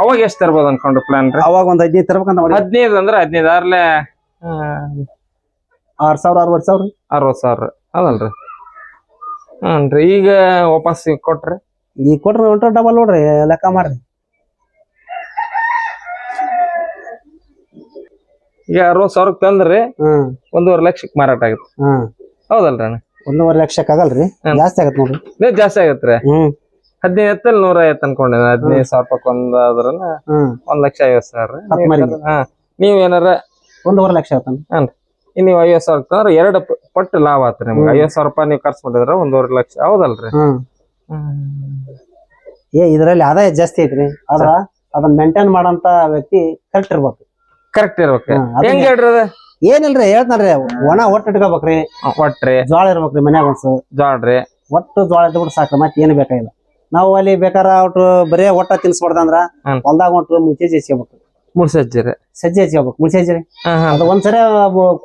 ಅವಾಗ ಎಷ್ಟ್ ತರ್ಬೋದು ಅನ್ಕೊಂಡ್ರಿ ಪ್ಲಾನ್ ರೀ? ಅವಾಗ ಒಂದ್ ಹದಿನೈದು ತರ್ಬೇಕಂತ ಮಾಡಿ ಹದಿನೈದು ಅಂದ್ರೆ ಹದಿನೈದು ಆರ್ಲೆ ಆರ್ ಸಾವಿರ ಅರವತ್ತು ಸಾವಿರ. ಅರವತ್ ಸಾವಿರ. ಅದಲ್ರಿ. ಹ್ಞೂ ಈಗ ವಾಪಸ್ ಕೊಟ್ರಿ? ಈಗ ಕೊಟ್ರಿ ಒಂಟು ಡಬಲ್ ನೋಡ್ರಿ ಲೆಕ್ಕ ಮಾಡ್ರಿ. ಈಗ ಅರವತ್ ಸಾವಿರಕ್ಕೆ ತಂದ್ರಿ ಹ್ಮ್. ಒಂದೂವರೆ ಲಕ್ಷಕ್ಕೆ ಮಾರಾಟ ಆಗುತ್ತೆ. ಹ್ಮ್. ಹೌದಲ್ರಿ ಅಣ್ಣ ಒಂದೂವರೆ ಲಕ್ಷಕ್ಕೆ ಆಗಲ್ರಿ ಹ್ಮ್. ಜಾಸ್ತಿ ಆಗತ್ತೆ ನೋಡ್ರಿ. ಇದೇ ಜಾಸ್ತಿ ಆಗತ್ರಿ? ಹ್ಮ್. ಹದಿನೈದು ಎತ್ತಲ್ಲಿ ನೂರ ಐವತ್ತು ಅನ್ಕೊಂಡೆ ಹದಿನೈದು ಸಾವಿರ ರೂಪಾಯಿ ಒಂದ್ ಆದ್ರನ ಹ್ಮ್. ಒಂದ್ ಲಕ್ಷ ಐವತ್ ಸಾವಿರ. ರೀ ಹತ್ತ್ ಮರಿಗೆ. ಹಾ. ನೀವ್ ಏನಾರ ಒಂದೂವರೆ ಲಕ್ಷ ಆಗತ್ತನ್ರಿ ನೀವು ಐವತ್ ಸಾವಿರ ತಂದ್ರೆ ಎರಡು ಪ- ಪಟ್ಟು ಲಾಭ ಆತ್ರಿ ನಿಮ್ಗೆ. ಐವತ್ ಸಾವಿರ ರೂಪಾಯಿ ನೀವು ಖರ್ಚು ಮಾಡಿದ್ರ ಒಂದೂವರೆ ಲಕ್ಷ ಹೌದಲ್ರಿ? ಹ್ಮ್. ಏ ಇದ್ರಲ್ಲಿ ಆದಾಯ ಜಾಸ್ತಿ ಐತ್ರಿ. ಆದ್ರ ಅದನ್ನ ಮೇಂಟೈನ್ ಮಾಡಂತ ವ್ಯಕ್ತಿ ಕರೆಕ್ಟ್ ಇರ್ಬೇಕು. ಕರೆಕ್ಟ್ ಇರ್ಬೇಕು. ಅದನ್ನ- ಹೆಂಗ್ ಹೇಳ್ರಿ ಅದ? ಏನಿಲ್ರಿ ಹೇಳ್ತಾರ್ರಿ ಒಣ ಒಟ್ಟು ಇಟ್ಕೋಬೇಕ್ರಿ. ಒಟ್ರಿ ಜೋಳ ಇರ್ಬೇಕ್ರಿ ಮನ್ಯಾಗ ಒಂದ್ಸು. ಜೋಳ್ರಿ ಒಟ್ಟು ಜೋಳ ಇಟ್ಬಿಟ್ಟು ಸಾಕ್ರಿ ಮತ್ತೆ ಏನು ಬೇಕಾಗಿಲ್ಲ. ನಾವು ಅಲ್ಲಿ ಬೇಕಾರ ಒಟ್ಟು ಬರೇ ಒಟ್ಟ ತಿನ್ಸ್ಬಾರ್ದಂದ್ರ ಅಂದ್ರ ಹೊಲ್ದಾಗ ಒಟ್ಟು ಮುಂಚೆ ಹಚ್ಕೋಬೇಕು ಮುಡ್ಸಜ್ಜಿರಿ ಸಜ್ಜೆ ಹಚ್ಕೋಬೇಕು ಮುಂಚೆ ಹಚ್ಚಿರಿ ಅದು ಒಂದ್ಸರಿ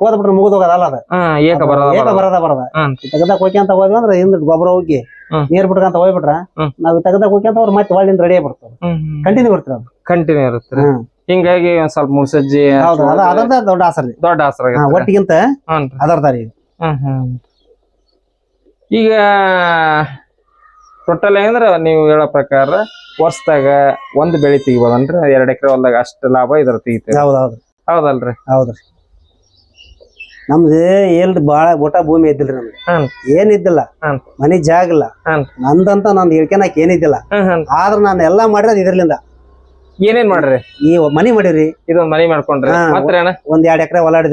ಕೋದ್ ಬಿಟ್ರೆ ಮುಗಿದೋಗದಲ್ಲ ಅದ. ಏಕ ಬರೋದ ಏಕ ಬರದ ಬರದ ತೆಗದ ಕೋಕಿ ಅಂತ ಹೋದ್ವಿ ಅಂದ್ರೆ ಹಿಂದ್ ಗೊಬ್ಬರ ಹೋಗಿ. ನೀರ್ ಬಿಟ್ಕಂತ ಹೋಗ್ಬಿಟ್ರ. ನಾವ್ ತೆಗದಾಗ ಅಂತ ಅವ್ರ ಮತ್ತೆ ಒಳ್ಳಿಂದ ರೆಡಿ ಆಗ್ಬಿಡ್ತಾವ ಕಂಟಿನ್ಯೂ ಬರ್ತಾರ ಕಂಟಿನ್ಯೂ ಇರುತ್ತೆ. ಹಿಂಗಾಗಿ ಒಂದ್ ಸ್ವಲ್ಪ ಮುಡ್ಸಜ್ಜಿ ಹೌದು ಅದ ಅದರದ ದೊಡ್ಡ ಆಸರ ದೊಡ್ಡ ಆಸರ ಹಾ, ಒಟ್ಟಿಗಿಂತ ಅದರ್ದಾರಿ ಅದರ್ದ ರೀ ಹ್ಮ್ ಹ್ಮ್. ಈಗ ಟೋಟಲ್ ಏನಂದ್ರ ನೀವು ಹೇಳೋ ಪ್ರಕಾರ ವರ್ಷದಾಗ ಒಂದ್ ಬೆಳಿ ತೆಗಿಬೋದನ್ರಿ? ಎರಡ್ ಎಕರೆ ಹೊಲ್ದಾಗ ಅಷ್ಟ ಲಾಭ ಇದ್ರ ತೆಗಿತೇವೆ ಹೌದ್ ಹೌದು. ಹೌದಲ್ರಿ. ಹೌದ್ರಿ ನಮ್ದು ಏನ್ರಿ ಬಾಳ ಊಟ ಭೂಮಿ ಇದ್ದಿಲ್ರಿ ನಮ್ಗೆ ಹ್ಮ್ ಏನಿದ್ದಿಲ್ಲ ಹ್ಮ್ ಮನಿ ಜಾಗ ಇಲ್ಲ. ಹ್ಮ್ ನಂದಂತ ನಂದ್ ಹೇಳ್ಕೊಳಕ್ ಏನಿದ್ದಿಲ್ಲ ಹ್ಮ್ ಹ್ಮ್ ಆದ್ರ ನಾನು ಎಲ್ಲಾ ಮಾಡಿರೋದು ಇದ್ರಲಿಂದ. ಏನೇನ್ ಮಾಡ್ರಿ? ಈ ಮನಿ ಮಾಡಿವ್ರಿ. ಇದೊಂದ್ ಮನಿ ಮಾಡ್ಕೊಂಡ್ರಿ. ಹಾ. ಮತ್ರಿ ಅಣ್ಣ? ಒಂದ್ ಎರಡ್ ಎಕರೆ ಹೊಲಾಡಿದೇವ್ರಿ